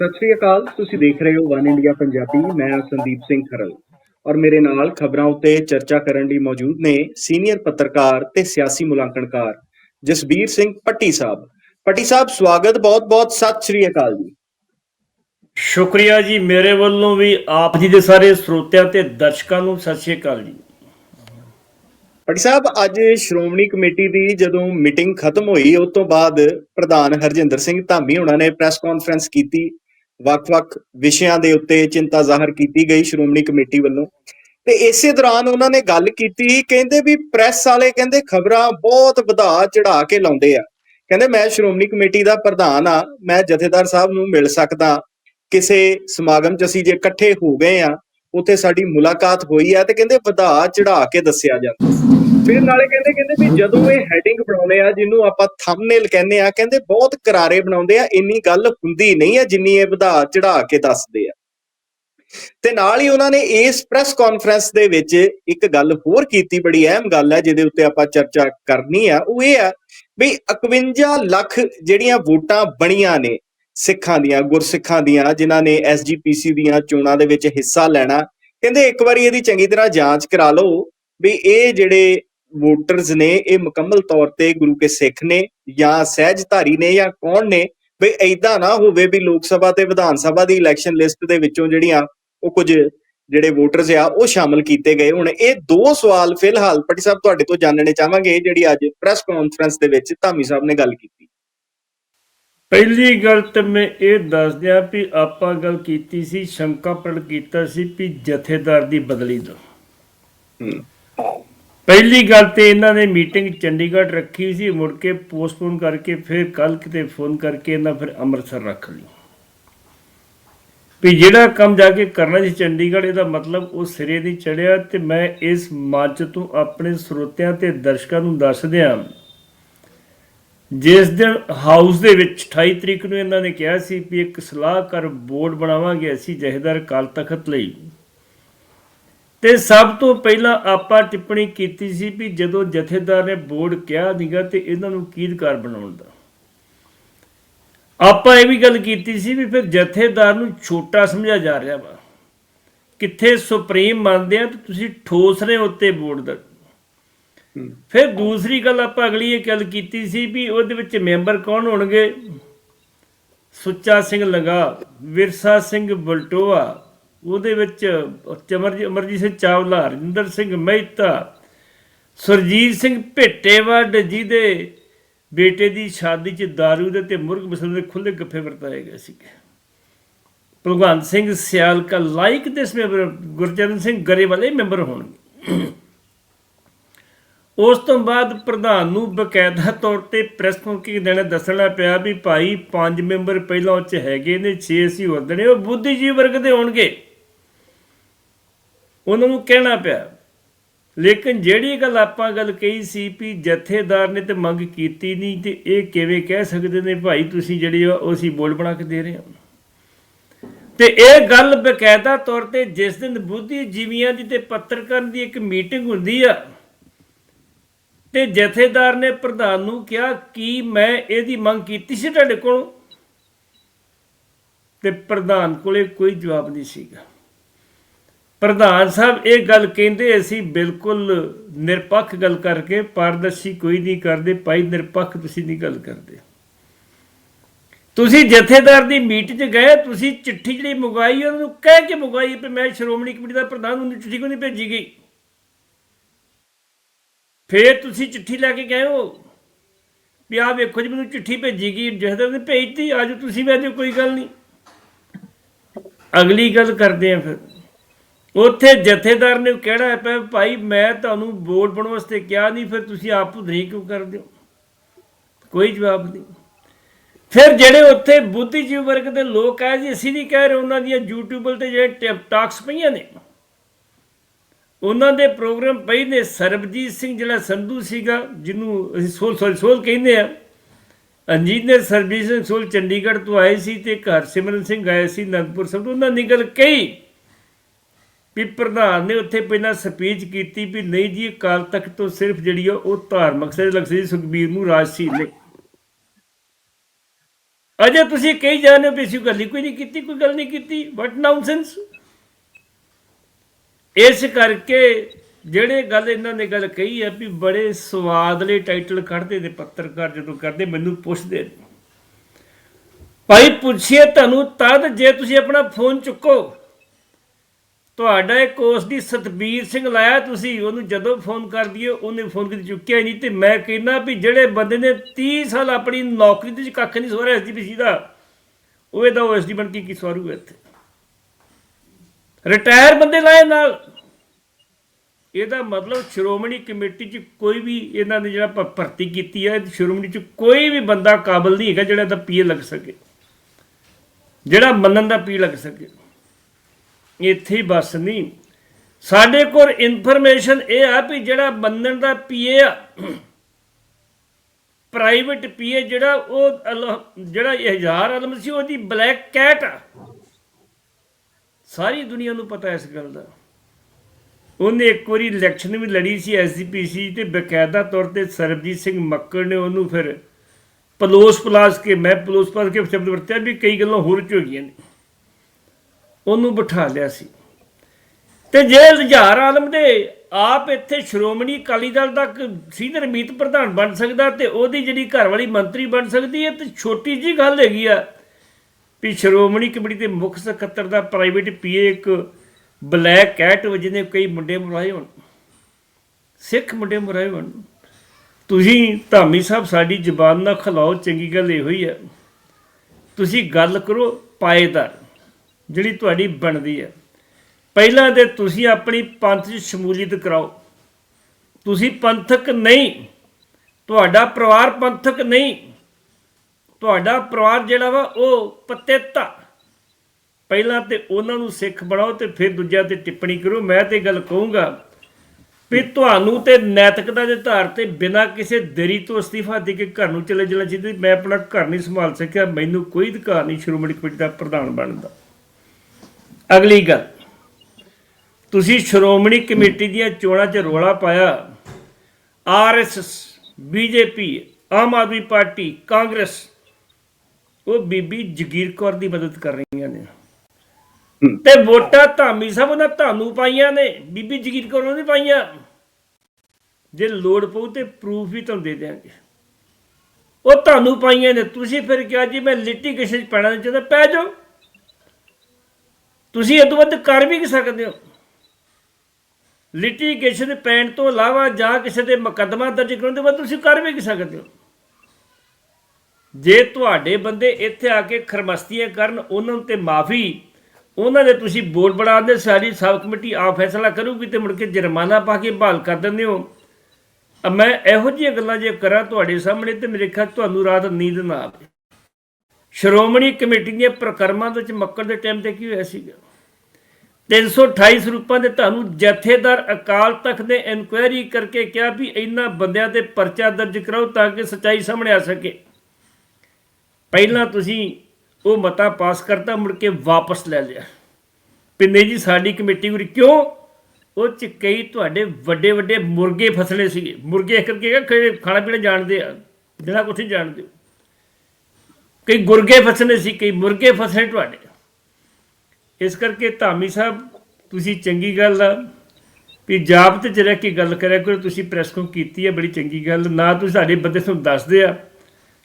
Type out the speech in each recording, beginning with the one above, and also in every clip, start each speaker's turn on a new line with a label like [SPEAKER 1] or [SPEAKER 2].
[SPEAKER 1] ਸਤਿ ਸ਼੍ਰੀ ਅਕਾਲ ਤੁਸੀਂ ਦੇਖ ਰਹੇ ਹੋ ਵਨ ਇੰਡੀਆ ਪੰਜਾਬੀ ਮੈਂ ਸੰਦੀਪ ਸਿੰਘ ਖਰਲ। ਔਰ ਮੇਰੇ ਨਾਲ ਖਬਰਾਂ ਉੱਤੇ ਚਰਚਾ ਕਰਨ ਲਈ ਮੌਜੂਦ ਨੇ ਸੀਨੀਅਰ ਪੱਤਰਕਾਰ ਤੇ ਸਿਆਸੀ ਮੁਲਾਂਕਣਕਾਰ ਜਸਬੀਰ ਸਿੰਘ ਪੱਟੀ ਸਾਹਿਬ। ਪੱਟੀ ਸਾਹਿਬ ਸਵਾਗਤ ਬਹੁਤ-ਬਹੁਤ ਸਤਿ ਸ਼੍ਰੀ ਅਕਾਲ ਜੀ।
[SPEAKER 2] ਸ਼ੁਕਰੀਆ ਜੀ ਮੇਰੇ ਵੱਲੋਂ ਵੀ ਆਪ ਜੀ ਦੇ ਸਾਰੇ ਸਰੋਤਿਆਂ ਤੇ ਦਰਸ਼ਕਾਂ ਨੂੰ ਸਤਿ ਸ਼੍ਰੀ ਅਕਾਲ ਜੀ।
[SPEAKER 1] ਪੱਟੀ ਸਾਹਿਬ ਅੱਜ ਸ਼੍ਰੋਮਣੀ ਕਮੇਟੀ ਦੀ ਜਦੋਂ ਮੀਟਿੰਗ ਖਤਮ ਹੋਈ ਉਸ ਤੋਂ ਬਾਅਦ ਪ੍ਰਧਾਨ ਹਰਜਿੰਦਰ ਸਿੰਘ ਧਾਮੀ ਉਹਨਾਂ ਨੇ ਪ੍ਰੈਸ ਕਾਨਫਰੰਸ ਕੀਤੀ। ਵੱਖ-ਵੱਖ ਵਿਸ਼ਿਆਂ ਦੇ ਉੱਤੇ ਚਿੰਤਾ ਜ਼ਾਹਰ ਕੀਤੀ ਗਈ ਸ਼੍ਰੋਮਣੀ ਕਮੇਟੀ ਵੱਲੋਂ। ਤੇ ਇਸੇ ਦੌਰਾਨ ਉਹਨਾਂ ਨੇ ਗੱਲ ਕੀਤੀ, ਕਹਿੰਦੇ ਵੀ ਪ੍ਰੈਸ ਵਾਲੇ ਕਹਿੰਦੇ ਖਬਰਾਂ ਬਹੁਤ ਵਧਾ ਚੜਾ ਕੇ ਲਾਉਂਦੇ ਆ। ਕਹਿੰਦੇ ਮੈਂ ਸ਼੍ਰੋਮਣੀ ਕਮੇਟੀ ਦਾ ਪ੍ਰਧਾਨ ਆ, ਮੈਂ ਜਥੇਦਾਰ ਸਾਹਿਬ ਨੂੰ ਮਿਲ ਸਕਦਾ, ਕਿਸੇ ਸਮਾਗਮ 'ਚ ਅਸੀਂ ਜੇ ਇਕੱਠੇ ਹੋ ਗਏ ਆ, ਉੱਥੇ ਸਾਡੀ ਮੁਲਾਕਾਤ ਹੋਈ ਆ ਤੇ ਕਹਿੰਦੇ ਵਧਾ ਚੜਾ ਕੇ ਦੱਸਿਆ ਜਾਂਦਾ। ਫਿਰ ਨਾਲੇ ਕਹਿੰਦੇ ਕਹਿੰਦੇ ਵੀ ਜਦੋਂ ਇਹ ਹੈਡਿੰਗ ਬਣਾਉਂਦੇ ਆ, ਜਿਹਨੂੰ ਆਪਾਂ ਥੰਬਨੇਲ ਕਹਿੰਦੇ ਆ, ਕਹਿੰਦੇ ਬਹੁਤ ਕਰਾਰੇ ਬਣਾਉਂਦੇ ਆ, ਇੰਨੀ ਗੱਲ ਹੁੰਦੀ ਨਹੀਂ ਆ ਜਿੰਨੀ ਇਹ ਵਧਾ ਚੜਾ ਕੇ ਦੱਸਦੇ ਆ। ਤੇ ਨਾਲ ਹੀ ਉਹਨਾਂ ਨੇ ਇਸ ਪ੍ਰੈਸ ਕਾਨਫਰੰਸ ਦੇ ਵਿੱਚ ਇੱਕ ਗੱਲ ਹੋਰ ਕੀਤੀ, ਬੜੀ ਅਹਿਮ ਗੱਲ ਹੈ, ਜਿਹਦੇ ਉੱਤੇ ਆਪਾਂ ਚਰਚਾ ਕਰਨੀ ਆ, ਉਹ ਇਹ ਆ ਵੀ 51 ਲੱਖ ਜਿਹੜੀਆਂ ਵੋਟਾਂ ਬਣੀਆਂ ਨੇ ਸਿੱਖਾਂ ਦੀਆਂ, ਗੁਰਸਿੱਖਾਂ ਦੀਆਂ, ਜਿਨ੍ਹਾਂ ਨੇ ਐਸਜੀਪੀਸੀ ਦੀਆਂ ਚੋਣਾਂ ਦੇ ਵਿੱਚ ਹਿੱਸਾ ਲੈਣਾ, ਕਹਿੰਦੇ ਇੱਕ ਵਾਰੀ ਇਹਦੀ ਚੰਗੀ ਤਰ੍ਹਾਂ ਜਾਂਚ ਕਰਾ ਲਓ ਵੀ ਇਹ ਜਿਹੜੇ ਵੋਟਰਸ ਨੇ ਇਹ ਮੁਕੰਮਲ ਤੌਰ ਤੇ ਗੁਰੂ ਕੇ ਸਿੱਖ ਨੇ ਜਾਂ ਸਹਿਜਧਾਰੀ ਨੇ ਜਾਂ ਕੌਣ ਨੇ ਵੀ ਐਦਾਂ ਨਾ ਹੋਵੇ ਵੀ ਲੋਕ ਸਭਾ ਤੇ ਵਿਧਾਨ ਸਭਾ ਦੀ ਇਲੈਕਸ਼ਨ ਲਿਸਟ ਦੇ ਵਿੱਚੋਂ ਜਿਹੜੀਆਂ ਉਹ ਕੁਝ ਜਿਹੜੇ ਵੋਟਰਸ ਆ ਉਹ ਸ਼ਾਮਲ ਕੀਤੇ ਗਏ ਹੁਣ। ਇਹ ਦੋ ਸਵਾਲ ਫਿਲਹਾਲ ਪੱਟੀ ਸਾਹਿਬ ਤੁਹਾਡੇ ਤੋਂ ਜਾਣਨੇ ਚਾਹਾਂਗੇ ਜਿਹੜੀ ਅੱਜ ਪ੍ਰੈਸ ਕਾਨਫਰੰਸ ਦੇ ਵਿੱਚ ਧਾਮੀ ਸਾਹਿਬ ਨੇ ਗੱਲ ਕੀਤੀ।
[SPEAKER 2] ਪਹਿਲੀ ਗੱਲ ਤੇ ਮੈਂ ਇਹ ਦੱਸ ਦਿਆਂ ਵੀ ਆਪਾਂ ਗੱਲ ਕੀਤੀ ਸੀ ਸ਼ੰਕਾ ਪ੍ਰਗਟ ਕੀਤਾ ਸੀ ਵੀ ਜਥੇਦਾਰ ਦੀ ਬਦਲੀ ਦਾ
[SPEAKER 1] ਹੂੰ।
[SPEAKER 2] ਪਹਿਲੀ ਗੱਲ ਤੇ ਇਹਨਾਂ ਨੇ ਮੀਟਿੰਗ ਚੰਡੀਗੜ੍ਹ ਰੱਖੀ ਸੀ, ਮੁੜ ਕੇ ਪੋਸਟਪੋਨ ਕਰਕੇ ਫਿਰ ਕੱਲ ਕਿਤੇ ਫੋਨ ਕਰਕੇ ਇਹਨਾਂ ਫਿਰ ਅੰਮ੍ਰਿਤਸਰ ਰੱਖ ਲਈ। ਵੀ ਜਿਹੜਾ ਕੰਮ ਜਾ ਕੇ ਕਰਨਾ ਸੀ ਚੰਡੀਗੜ੍ਹ, ਇਹਦਾ ਮਤਲਬ ਉਹ ਸਿਰੇ ਨਹੀਂ ਚੜਿਆ ਤੇ ਮੈਂ ਇਸ ਮੰਚ ਤੋਂ ਆਪਣੇ ਸਰੋਤਿਆਂ ਤੇ ਦਰਸ਼ਕਾਂ ਨੂੰ ਦੱਸ ਦਿਆਂ ਜਿਸ ਦਿਨ ਹਾਊਸ ਦੇ ਵਿੱਚ 28 ਤਰੀਕ ਨੂੰ ਇਹਨਾਂ ਨੇ ਕਿਹਾ ਸੀ ਵੀ ਇੱਕ ਸਲਾਹਕਾਰ ਬੋਰਡ ਬਣਾਵਾਂਗੇ, ਅਸੀਂ ਜਹੇਦਾਰ ਕਾਲ ਤਖਤ ਲਈ। ਤੇ ਸਭ ਤੋਂ ਪਹਿਲਾਂ ਆਪਾਂ ਟਿੱਪਣੀ ਕੀਤੀ ਸੀ ਵੀ ਜਦੋਂ ਜਥੇਦਾਰ ਨੇ ਬੋਰਡ ਕਿਹਾ ਨੀਗਾ ਤੇ ਇਹਨਾਂ ਨੂੰ ਕੀ ਅਧਿਕਾਰ ਬਣਾਉਣ ਦਾ। ਆਪਾਂ ਇਹ ਵੀ ਗੱਲ ਕੀਤੀ ਸੀ ਵੀ ਫਿਰ ਜਥੇਦਾਰ ਨੂੰ ਛੋਟਾ ਸਮਝਿਆ ਜਾ ਰਿਹਾ ਵਾ। ਕਿੱਥੇ ਸੁਪਰੀਮ ਮੰਨਦੇ ਆ ਤੇ ਤੁਸੀਂ ਠੋਸ ਰਹੇ ਉੱਤੇ ਬੋਰਡ ਦਾ। ਫਿਰ ਦੂਸਰੀ ਗੱਲ ਆਪਾਂ ਅਗਲੀ ਇਹ ਗੱਲ ਕੀਤੀ ਸੀ ਵੀ ਉਹਦੇ ਵਿੱਚ ਮੈਂਬਰ ਕੌਣ ਹੋਣਗੇ? ਸੁੱਚਾ ਸਿੰਘ ਲੰਗਾ ਵਿਰਸਾ ਸਿੰਘ ਬਲਟੋਆ ਉਹਦੇ ਵਿੱਚ ਚਮਰਜੀ ਅਮਰਜੀਤ ਸਿੰਘ ਚਾਵਲਾ ਰਜਿੰਦਰ ਸਿੰਘ ਮਹਿਤਾ, ਸੁਰਜੀਤ ਸਿੰਘ ਭੇਟੇਵੱਡ ਜਿਹਦੇ ਬੇਟੇ ਦੀ ਸ਼ਾਦੀ 'ਚ ਦਾਰੂ ਦੇ ਤੇ ਮੁਰਗ ਮਸਲ ਦੇ ਖੁੱਲੇ ਗੱਫੇ ਵਰਤਾਏ ਗਏ ਸੀ ਭਗਵੰਤ ਸਿੰਘ ਸਿਆਲ ਕਾ ਲਾਇਕ ਦੇ ਮੈਂਬਰ ਗੁਰਚਰਨ ਸਿੰਘ ਗਰੇਵਾਲੇ ਮੈਂਬਰ ਹੋਣਗੇ। ਉਸ ਤੋਂ ਬਾਅਦ ਪ੍ਰਧਾਨ ਨੂੰ ਬਕਾਇਦਾ ਤੌਰ ਤੇ ਪ੍ਰੈਸ ਕਾਨਫਰੰਸ ਦੇਣਾ ਦੱਸਣਾ ਪਿਆ ਵੀ ਭਾਈ ਪੰਜ ਮੈਂਬਰ ਪਹਿਲਾਂ ਉਹ ਚ ਹੈਗੇ ਨੇ 6 ਅਸੀਂ ਹੋਰ ਦੇਣੇ, ਉਹ ਬੁੱਧੀਜੀਵ ਵਰਗ ਦੇ ਹੋਣਗੇ। ਉਹਨਾਂ ਨੂੰ ਕਹਿਣਾ ਪਿਆ। ਲੇਕਿਨ ਜਿਹੜੀ ਗੱਲ ਆਪਾਂ ਗੱਲ ਕਹੀ ਸੀ ਵੀ ਜਥੇਦਾਰ ਨੇ ਤੇ ਮੰਗ ਕੀਤੀ ਨਹੀਂ ਤੇ ਇਹ ਕਿਵੇਂ ਕਹਿ ਸਕਦੇ ਨੇ, ਭਾਈ ਤੁਸੀਂ ਜਿਹੜੀ ਆ, ਉਹ ਅਸੀਂ ਬੋਲ ਬਣਾ ਕੇ ਦੇ ਰਹੇ ਹਾਂ। ਤੇ ਇਹ ਗੱਲ ਬਕਾਇਦਾ ਤੌਰ ਤੇ ਜਿਸ ਦਿਨ ਬੁੱਧੀਜੀਵੀਆਂ ਦੀ ਤੇ ਪੱਤਰਕਾਰ ਦੀ ਇੱਕ ਮੀਟਿੰਗ ਹੁੰਦੀ ਆ, ਤੇ ਜਥੇਦਾਰ ਨੇ ਪ੍ਰਧਾਨ ਨੂੰ ਕਿਹਾ ਕਿ ਮੈਂ ਇਹਦੀ ਮੰਗ ਕੀਤੀ ਸੀ ਤੁਹਾਡੇ ਕੋਲ, ਤੇ ਪ੍ਰਧਾਨ ਕੋਲੇ ਕੋਈ ਜਵਾਬ ਨਹੀਂ ਸੀਗਾ। ਪ੍ਰਧਾਨ ਸਾਹਿਬ, ਇਹ ਗੱਲ ਕਹਿੰਦੇ ਅਸੀਂ ਬਿਲਕੁਲ ਨਿਰਪੱਖ ਗੱਲ ਕਰਕੇ ਪਾਰਦਰਸ਼ੀ ਕੋਈ ਨਹੀਂ ਕਰਦੇ। ਭਾਈ, ਨਿਰਪੱਖ ਤੁਸੀਂ ਨਹੀਂ ਗੱਲ ਕਰਦੇ। ਤੁਸੀਂ ਜਥੇਦਾਰ ਦੀ ਮੀਟ 'ਚ ਗਏ, ਤੁਸੀਂ ਚਿੱਠੀ ਜਿਹੜੀ ਮੰਗਵਾਈ, ਉਹਨੂੰ ਕਹਿ ਕੇ ਮੰਗਵਾਈ ਵੀ ਮੈਂ ਸ਼੍ਰੋਮਣੀ ਕਮੇਟੀ ਦਾ ਪ੍ਰਧਾਨ, ਉਹਨੂੰ ਚਿੱਠੀ ਕਿਉਂ ਨਹੀਂ ਭੇਜੀ ਗਈ? ਫੇਰ ਤੁਸੀਂ ਚਿੱਠੀ ਲੈ ਕੇ ਗਏ ਹੋ। ਵੀ ਆਹ ਵੇਖੋ ਜੀ, ਮੈਨੂੰ ਚਿੱਠੀ ਭੇਜੀ ਗਈ, ਜਥੇਦਾਰ ਨੇ ਭੇਜਤੀ ਅੱਜ ਤੁਸੀਂ ਵੀ ਆਜੋ, ਕੋਈ ਗੱਲ ਨਹੀਂ। ਅਗਲੀ ਗੱਲ ਕਰਦੇ ਆ ਫਿਰ। ਉੱਥੇ ਜਥੇਦਾਰ ਨੇ ਕਹਿਣਾ ਪਿਆ, ਭਾਈ, ਮੈਂ ਤੁਹਾਨੂੰ ਬੋਰਡ ਬਣਾਉਣ ਵਾਸਤੇ ਕਿਹਾ ਨਹੀਂ, ਫਿਰ ਤੁਸੀਂ ਆਪ ਉਧਰੀ ਕਿਉਂ ਕਰਦੇ ਹੋ? ਕੋਈ ਜਵਾਬ ਨਹੀਂ। ਫਿਰ ਜਿਹੜੇ ਉੱਥੇ ਬੁੱਧੀਜੀਵ ਵਰਗ ਦੇ ਲੋਕ ਆ ਜੀ, ਅਸੀਂ ਨਹੀਂ ਕਹਿ ਰਹੇ ਉਹਨਾਂ ਦੀਆਂ YouTube ਤੇ ਜਿਹੜੇ ਟਿਕਟਾਕਸ ਪਈਆਂ ਨੇ। ਉਹਨਾਂ ਦੇ ਪ੍ਰੋਗਰਾਮ ਪਈ ਨੇ, ਸਰਬਜੀਤ ਸਿੰਘ ਜਿਹੜਾ ਸੰਧੂ ਸੀਗਾ, ਜਿਹਨੂੰ ਅਸੀਂ ਸੋਲ ਸੋਲ ਸੋਲ ਕਹਿੰਦੇ ਆ। ਇੰਜੀਨੀਅਰ ਸਰਬਜੀਤ ਸਿੰਘ ਸੋਲ ਚੰਡੀਗੜ੍ਹ ਤੋਂ ਆਏ ਸੀ ਤੇ ਘਰ ਸਿਮਰਨ ਸਿੰਘ ਆਏ ਸੀ, ਅਨੰਦਪੁਰ ਸਾਹਿਬ ਤੋਂ। ਉਹਨਾਂ ਨੇ ਕਈ ਵੀ ਪ੍ਰਧਾਨ ਨੇ ਉੱਥੇ ਪਹਿਲਾਂ ਸਪੀਚ ਕੀਤੀ ਵੀ ਨਹੀਂ ਜੀ, ਅਕਾਲ ਤਖਤ ਤੋਂ ਸਿਰਫ ਜਿਹੜੀ ਉਹ ਧਾਰਮਿਕ ਸੇ ਲਗਸੀ ਸੁਖਬੀਰ ਨੂੰ ਰਾਜਸੀ ਨੇ। ਅਜੇ ਤੁਸੀਂ ਕਹੀ ਜਾਂਦੇ ਹੋ ਵੀ ਅਸੀਂ ਗੱਲ ਕੋਈ ਨਹੀਂ ਕੀਤੀ, ਕੋਈ ਗੱਲ ਨਹੀਂ ਕੀਤੀ। ਵਟ ਨਾਉਂਸੈਂਸ ਇਸ ਕਰਕੇ ਜਿਹੜੇ ਗੱਲ ਇਹਨਾਂ ਨੇ ਗੱਲ ਕਹੀ ਹੈ ਵੀ ਬੜੇ ਸਵਾਦਲੇ ਟਾਈਟਲ ਕੱਢਦੇ ਨੇ ਪੱਤਰਕਾਰ ਜਦੋਂ ਕਰਦੇ, ਮੈਨੂੰ ਪੁੱਛਦੇ ਨੇ। ਭਾਈ ਪੁੱਛੀਏ ਤੁਹਾਨੂੰ, ਤਦ ਜੇ ਤੁਸੀਂ ਆਪਣਾ ਫੋਨ ਚੁੱਕੋ ਤੁਹਾਡਾ ਇੱਕ ਉਸ ਦੀ ਸਤਬੀਰ ਸਿੰਘ ਲਾਇਆ ਤੁਸੀਂ, ਉਹਨੂੰ ਜਦੋਂ ਫੋਨ ਕਰਦੀ ਹੋ ਉਹਨੇ ਫੋਨ ਕਿਤੇ ਚੁੱਕਿਆ ਹੀ ਨਹੀਂ। ਤੇ ਮੈਂ ਕਹਿੰਦਾ ਵੀ ਜਿਹੜੇ ਬੰਦੇ ਨੇ 30 ਸਾਲ ਆਪਣੀ ਨੌਕਰੀ ਦੇ ਵਿੱਚ ਕੱਖ ਨਹੀਂ ਸਵਾਰਿਆ ਐਸਡੀਪੀਸੀ ਦਾ, ਉਹ ਇਹਦਾ ਓਐਸਡੀ ਬਣ ਕੇ ਕੀ ਸਵਾਰੂਗਾ ਇੱਥੇ? ਰਿਟਾਇਰ ਬੰਦੇ ਲਾਏ ਨਾਲ। ਇਹਦਾ ਮਤਲਬ ਸ਼੍ਰੋਮਣੀ ਕਮੇਟੀ 'ਚ ਕੋਈ ਵੀ ਇਹਨਾਂ ਨੇ ਜਿਹੜਾ ਭਰਤੀ ਕੀਤੀ ਹੈ ਸ਼੍ਰੋਮਣੀ 'ਚ ਕੋਈ ਵੀ ਬੰਦਾ ਕਾਬਲ ਨਹੀਂ ਹੈਗਾ ਜਿਹੜਾ ਦਾ ਪੀਏ ਲੱਗ ਸਕੇ। ਜਿਹੜਾ ਮੰਨਣ ਦਾ ਪੀ ਲੱਗ ਸਕੇ। ਇੱਥੇ ਬਸ ਨਹੀਂ ਸਾਡੇ ਕੋਲ ਇਨਫੋਰਮੇਸ਼ਨ ਇਹ ਆ ਵੀ ਜਿਹੜਾ ਮੰਨਣ ਦਾ ਪੀਏ ਆ ਪ੍ਰਾਈਵੇਟ ਪੀਏ ਜਿਹੜਾ ਉਹ ਅਲ- ਜਿਹੜਾ ਹਜ਼ਾਰ ਆਲਮ ਸੀ ਉਹਦੀ ਬਲੈਕ ਕੈਟ ਆ। ਸਾਰੀ ਦੁਨੀਆ ਨੂੰ ਪਤਾ ਇਸ ਗੱਲ ਦਾ। ਉਹਨੇ ਇੱਕ ਵਾਰੀ ਇਲੈਕਸ਼ਨ ਵੀ ਲੜੀ ਸੀ ਐਸਜੀਪੀਸੀ ਤੇ ਬਕਾਇਦਾ ਤੌਰ ਤੇ ਸਰਬਜੀਤ ਸਿੰਘ ਮੱਕੜ ਨੇ ਉਹਨੂੰ ਫਿਰ ਪਲੋਸ ਪਲਾਸ ਕੇ, ਮੈਂ ਪਲੋਸ ਪਲਾਸ ਕੇ ਸ਼ਬਦ ਵਰਤਿਆ ਵੀ ਕਈ ਗੱਲਾਂ ਹੋਰ ਚ ਹੋ ਗਈਆਂ ਨੇ। ਉਹਨੂੰ ਬਿਠਾ ਲਿਆ ਸੀ। ਤੇ ਜੇ ਲੁਝਾਰ ਆਲਮ ਦੇ ਆਪ ਇੱਥੇ ਸ਼੍ਰੋਮਣੀ ਅਕਾਲੀ ਦਲ ਦਾ ਸੀਨੀਅਰ ਮੀਤ ਪ੍ਰਧਾਨ ਬਣ ਸਕਦਾ ਤੇ ਉਹਦੀ ਜਿਹੜੀ ਘਰ ਵਾਲੀ ਮੰਤਰੀ ਬਣ ਸਕਦੀ ਹੈ, ਤੇ ਛੋਟੀ ਜੀ ਗੱਲ ਹੈਗੀ ਆ ਵੀ ਸ਼੍ਰੋਮਣੀ ਕਮੇਟੀ ਦੇ ਮੁੱਖ ਸਕੱਤਰ ਦਾ ਪ੍ਰਾਈਵੇਟ ਪੀਏ ਇੱਕ ਬਲੈਕ ਕੈਟ ਜਿਹਨੇ ਕਈ ਮੁੰਡੇ ਮਰਾਏ ਹੋਣ। ਸਿੱਖ ਮੁੰਡੇ ਮਰਾਏ ਹੋਣ। ਤੁਸੀਂ ਧਾਮੀ ਸਾਹਿਬ, ਸਾਡੀ ਜ਼ੁਬਾਨ ਨਾਲ ਖਲਾਓ, ਚੰਗੀ ਗੱਲ ਇਹੋ ਹੀ ਹੈ। ਤੁਸੀਂ ਗੱਲ ਕਰੋ ਪਾਏਦਾਰ। ਜਿਹੜੀ ਤੁਹਾਡੀ ਬਣਦੀ ਹੈ। ਪਹਿਲਾਂ ਤੇ ਤੁਸੀਂ ਆਪਣੀ ਪੰਥ 'ਚ ਸ਼ਮੂਲੀਅਤ ਕਰਾਓ। ਤੁਸੀਂ ਪੰਥਕ ਨਹੀਂ, ਤੁਹਾਡਾ ਪਰਿਵਾਰ ਪੰਥਕ ਨਹੀਂ, ਤੁਹਾਡਾ ਪਰਿਵਾਰ ਜਿਹੜਾ ਵਾ ਉਹ ਪਤੇਤਾ ਪਹਿਲਾਂ ਤੇ ਉਹਨਾਂ ਨੂੰ ਸਿੱਖ ਬਣਾਓ ਤੇ ਫਿਰ ਦੂਜਿਆਂ ਤੇ ਟਿੱਪਣੀ ਕਰੋ। ਮੈਂ ਤੇ ਗੱਲ ਕਹੂੰਗਾ ਵੀ ਤੁਹਾਨੂੰ ਤੇ ਨੈਤਿਕਤਾ ਦੇ ਆਧਾਰ ਤੇ ਬਿਨਾਂ ਕਿਸੇ ਦੇਰੀ ਤੋਂ ਅਸਤੀਫਾ ਦੇ ਕੇ ਘਰ ਨੂੰ ਚਲੇ ਜਾਣਾ ਚਾਹੀਦਾ। ਮੈਂ ਆਪਣਾ ਘਰ ਨਹੀਂ ਸੰਭਾਲ ਸਕਿਆ, ਮੈਨੂੰ ਕੋਈ ਅਧਿਕਾਰ ਨਹੀਂ ਸ਼੍ਰੋਮਣੀ ਕਮੇਟੀ ਦਾ ਪ੍ਰਧਾਨ ਬਣਨ ਦਾ। ਅਗਲੀ ਗੱਲ। ਤੁਸੀਂ ਸ਼੍ਰੋਮਣੀ ਕਮੇਟੀ ਦੀਆਂ ਚੋਣਾਂ 'ਚ ਰੋਲਾ ਪਾਇਆ। RSS BJP Aam Aadmi party Congress ਉਹ ਬੀਬੀ ਜਗੀਰ ਕੌਰ ਦੀ ਮਦਦ ਕਰ ਰਹੀਆਂ ਨੇ। ਤੇ ਵੋਟਾਂ ਧਾਮੀ ਸਾਹਿਬ ਉਹਨਾਂ ਤੁਹਾਨੂੰ ਪਾਈਆਂ ਨੇ ਬੀਬੀ ਜਗੀਰ ਕੌਰ ਨੂੰ ਨਹੀਂ ਪਾਈਆਂ। ਜੇ ਲੋੜ ਪਊ ਤੇ ਪ੍ਰੂਫ ਵੀ ਤੁਹਾਨੂੰ ਦੇ ਦਿਆਂਗੇ। ਉਹ ਤੁਹਾਨੂੰ ਪਾਈਆਂ ਨੇ। ਤੁਸੀਂ ਫਿਰ ਕਿਹਾ ਜੀ ਮੈਂ ਲਿਟੀਗੇਸ਼ਨ 'ਚ ਪੈਣਾ ਚਾਹੁੰਦਾ ਪੈ ਜਾਓ। ਤੁਸੀਂ ਇਹ ਤੋਂ ਵੱਧ ਕਰ ਵੀ ਕੀ ਸਕਦੇ ਹੋ? ਲਿਟੀਗੇਸ਼ਨ ਪੈਣ ਤੋਂ ਇਲਾਵਾ ਜਾਂ ਕਿਸੇ ਦੇ ਮੁਕੱਦਮਾ ਦਰਜ ਕਰਨ ਤੋਂ ਬਾਅਦ ਤੁਸੀਂ ਕਰ ਵੀ ਕੀ ਸਕਦੇ ਹੋ? ਜੇ ਤੁਹਾਡੇ ਬੰਦੇ ਇੱਥੇ ਆ ਕੇ ਖਰਮਸਤੀਆਂ ਕਰਨ, ਉਹਨਾਂ ਤੇ ਮਾਫੀ, ਉਹਨਾਂ ਦੇ ਤੁਸੀਂ ਬੋਲ ਬਣਾ ਦੇ ਸਾਰੀ ਸਬ ਕਮੇਟੀ ਆ ਫੈਸਲਾ ਕਰੂਗੀ ਤੇ ਮੁੜ ਕੇ ਜੁਰਮਾਨਾ ਪਾ ਕੇ ਬਹਾਲ ਕਰ ਦਿੰਦੇ ਹੋ। ਮੈਂ ਇਹੋ ਜਿਹੀਆਂ ਗੱਲਾਂ ਜੇ ਕਰਾਂ ਤੁਹਾਡੇ ਸਾਹਮਣੇ ਤੇ ਮੇਰੇ ਖਿਆਲ ਤੁਹਾਨੂੰ ਰਾਤ ਨੀਂਦ ਨਾ ਆਵੇ। ਸ਼੍ਰੋਮਣੀ ਕਮੇਟੀ ਦੀਆਂ ਪ੍ਰਕਰਮਾਂ ਦੇ ਵਿੱਚ ਮੱਕੜ ਦੇ ਟਾਈਮ ਤੇ ਕੀ ਹੋਇਆ ਸੀਗਾ? 328 ਸਰੂਪਾਂ ਦੇ ਤੁਹਾਨੂੰ ਜਥੇਦਾਰ ਅਕਾਲ ਤਖਤ ਨੇ ਇਨਕੁਆਇਰੀ ਕਰਕੇ ਕਿਹਾ ਵੀ ਇਹਨਾਂ ਬੰਦਿਆਂ ਤੇ ਪਰਚਾ ਦਰਜ ਕਰਾਓ ਤਾਂ ਕਿ ਸੱਚਾਈ ਸਾਹਮਣੇ ਆ ਸਕੇ। ਪਹਿਲਾਂ ਤੁਸੀਂ ਉਹ ਮਤਾ ਪਾਸ ਕਰਤਾ, ਮੁੜ ਕੇ ਵਾਪਸ ਲੈ ਲਿਆ। ਪਿੰਨੇ ਜੀ, ਸਾਡੀ ਕਮੇਟੀ ਉਰੀ ਕਿਉਂ? ਉਹ ਚ ਕਈ ਤੁਹਾਡੇ ਵੱਡੇ ਵੱਡੇ ਮੁਰਗੇ ਫਸਲੇ ਸੀਗੇ। ਮੁਰਗੇ ਇਸ ਕਰਕੇ ਖੜੇ- ਖਾਣਾ ਪੀਣਾ ਜਾਣਦੇ ਆ। ਜਿਹੜਾ ਕੁਛ ਜਾਣਦੇ। ਹੋ ਕਈ ਗੁਰਗੇ ਫਸਣੇ ਸੀ, ਕਈ ਮੁਰਗੇ ਫਸਣੇ ਤੁਹਾਡੇ। ਇਸ ਕਰਕੇ ਧਾਮੀ ਸਾਹਿਬ, ਤੁਸੀਂ ਚੰਗੀ ਗੱਲ ਆ ਵੀ ਜਾਪ ਚ ਰਹਿ ਕੇ ਗੱਲ ਕਰਿਆ ਕਰੋ, ਤੁਸੀਂ ਪ੍ਰੈਸ ਕੋ ਕੀਤੀ ਹੈ, ਬੜੀ ਚੰਗੀ ਗੱਲ। ਨਾ ਤੁਸੀਂ ਸਾਡੇ ਬੰਦੇ ਤੁਹਾਨੂੰ ਦੱਸਦੇ ਆ,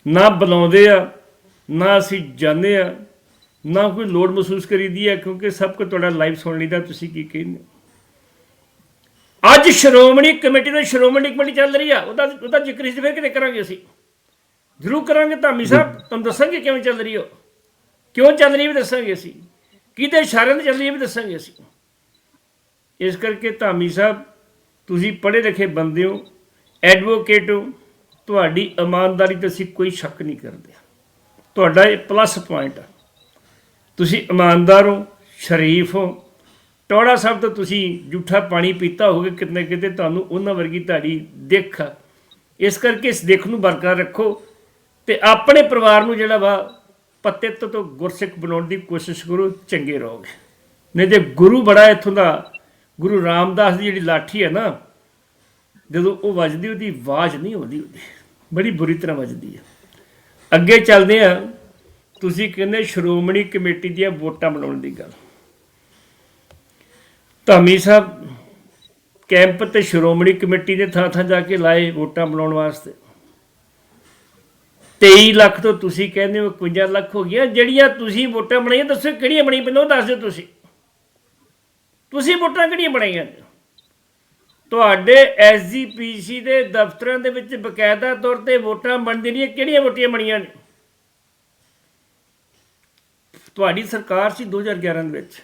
[SPEAKER 2] ਨਾ ਬੁਲਾਉਂਦੇ ਆ, ਨਾ ਅਸੀਂ ਜਾਣਦੇ ਆ, ਨਾ ਕੋਈ ਲੋੜ ਮਹਿਸੂਸ ਕਰੀਦੀ ਹੈ, ਕਿਉਂਕਿ ਸਭ ਕੁਝ ਤੁਹਾਡਾ ਲਾਈਵ ਸੁਣ ਲਈਦਾ, ਤੁਸੀਂ ਕੀ ਕਹਿੰਦੇ ਹੋ। ਅੱਜ ਸ਼੍ਰੋਮਣੀ ਕਮੇਟੀ ਦੇ ਸ਼੍ਰੋਮਣੀ ਕਮੇਟੀ ਚੱਲ ਰਹੀ ਆ, ਉਹਦਾ ਉਹਦਾ ਜ਼ਿਕਰ ਇਸ ਫਿਰ ਕਿਤੇ ਕਰਾਂਗੇ ਅਸੀਂ। ਜ਼ਰੂਰ ਕਰਾਂਗੇ ਧਾਮੀ ਸਾਹਿਬ, ਤੁਹਾਨੂੰ ਦੱਸਾਂਗੇ ਕਿਵੇਂ ਚੱਲ ਰਹੀ ਹੋ ਕਿਉਂ ਚੱਲ ਰਹੀ ਵੀ ਦੱਸਾਂਗੇ ਅਸੀਂ। ਕਿਤੇ ਇਸ਼ਾਰਿਆਂ 'ਤੇ ਚੱਲ ਰਹੀ ਵੀ ਦੱਸਾਂਗੇ ਅਸੀਂ। ਇਸ ਕਰਕੇ ਧਾਮੀ ਸਾਹਿਬ, ਤੁਸੀਂ ਪੜ੍ਹੇ ਲਿਖੇ ਬੰਦੇ ਹੋ ਐਡਵੋਕੇਟ ਹੋ, ਤੁਹਾਡੀ ਇਮਾਨਦਾਰੀ ਤੇ ਅਸੀਂ ਕੋਈ ਸ਼ੱਕ ਨਹੀਂ ਕਰਦੇ। ਤੁਹਾਡਾ ਇਹ ਪਲੱਸ ਪੁਆਇੰਟ ਆ। ਤੁਸੀਂ ਇਮਾਨਦਾਰ ਹੋ, ਸ਼ਰੀਫ ਹੋ। ਟੋੜਾ ਸਾਹਿਬ ਤੋਂ ਤੁਸੀਂ ਜੂਠਾ ਪਾਣੀ ਪੀਤਾ ਹੋਵੇ ਕਿਤੇ ਕਿਤੇ ਤੁਹਾਨੂੰ ਉਹਨਾਂ ਵਰਗੀ ਤੁਹਾਡੀ ਦਿੱਖ ਇਸ ਕਰਕੇ ਇਸ ਦਿੱਖ ਨੂੰ ਬਰਕਰਾਰ ਰੱਖੋ। ਤੇ ਆਪਣੇ ਪਰਿਵਾਰ ਨੂੰ ਜਿਹੜਾ ਵਾ ਪਤਿਤ ਤੋਂ ਗੁਰਸਿੱਖ ਬਣਾਉਣ ਦੀ ਕੋਸ਼ਿਸ਼ ਕਰੋ, ਚੰਗੇ ਰਹੋਗੇ। ਨਹੀਂ ਤੇ ਗੁਰੂ ਬੜਾ ਇੱਥੋਂ ਦਾ, ਗੁਰੂ ਰਾਮਦਾਸ ਦੀ ਜਿਹੜੀ ਲਾਠੀ ਹੈ ਨਾ, ਜਦੋਂ ਉਹ ਵੱਜਦੀ ਉਹਦੀ ਆਵਾਜ਼ ਨਹੀਂ ਆਉਂਦੀ ਉਹਦੀ। ਬੜੀ ਬੁਰੀ ਤਰ੍ਹਾਂ ਵੱਜਦੀ ਹੈ ਅੱਗੇ ਚੱਲਦੇ ਆ, ਤੁਸੀਂ ਕਹਿੰਦੇ ਸ਼੍ਰੋਮਣੀ ਕਮੇਟੀ ਦੀਆਂ ਵੋਟਾਂ ਬਣਾਉਣ ਦੀ ਗੱਲ। ਧਾਮੀ ਸਾਹਿਬ, ਕੈਂਪ ਤੇ ਸ਼੍ਰੋਮਣੀ ਕਮੇਟੀ ਦੇ ਥਾਂ ਥਾਂ ਜਾ ਕੇ ਲਾਏ ਵੋਟਾਂ ਬਣਾਉਣ ਵਾਸਤੇ। 23 ਲੱਖ ਤੋਂ ਤੁਸੀਂ ਕਹਿੰਦੇ ਹੋ 51 ਲੱਖ ਹੋ ਗਿਆ ਜਿਹੜੀਆਂ ਤੁਸੀਂ ਵੋਟਾਂ ਬਣਾਈਆਂ, ਦੱਸੋ ਕਿਹੜੀਆਂ ਬਣੀਆਂ ਪਹਿਲਾਂ ਉਹ ਦੱਸ ਦਿਓ ਤੁਸੀਂ। ਤੁਸੀਂ ਵੋਟਾਂ ਕਿਹੜੀਆਂ ਬਣਾਈਆਂ? ਨੇ? ਤੁਹਾਡੇ ਐਸਜੀਪੀਸੀ ਦੇ ਦਫ਼ਤਰਾਂ ਦੇ ਵਿੱਚ ਬਕਾਇਦਾ ਤੌਰ ਤੇ ਵੋਟਾਂ ਬਣਦੀਆਂ ਨੇ ਕਿਹੜੀਆਂ ਵੋਟੀਆਂ ਬਣੀਆਂ ਨੇ? ਤੁਹਾਡੀ ਸਰਕਾਰ ਸੀ 2011 ਦੇ ਵਿੱਚ।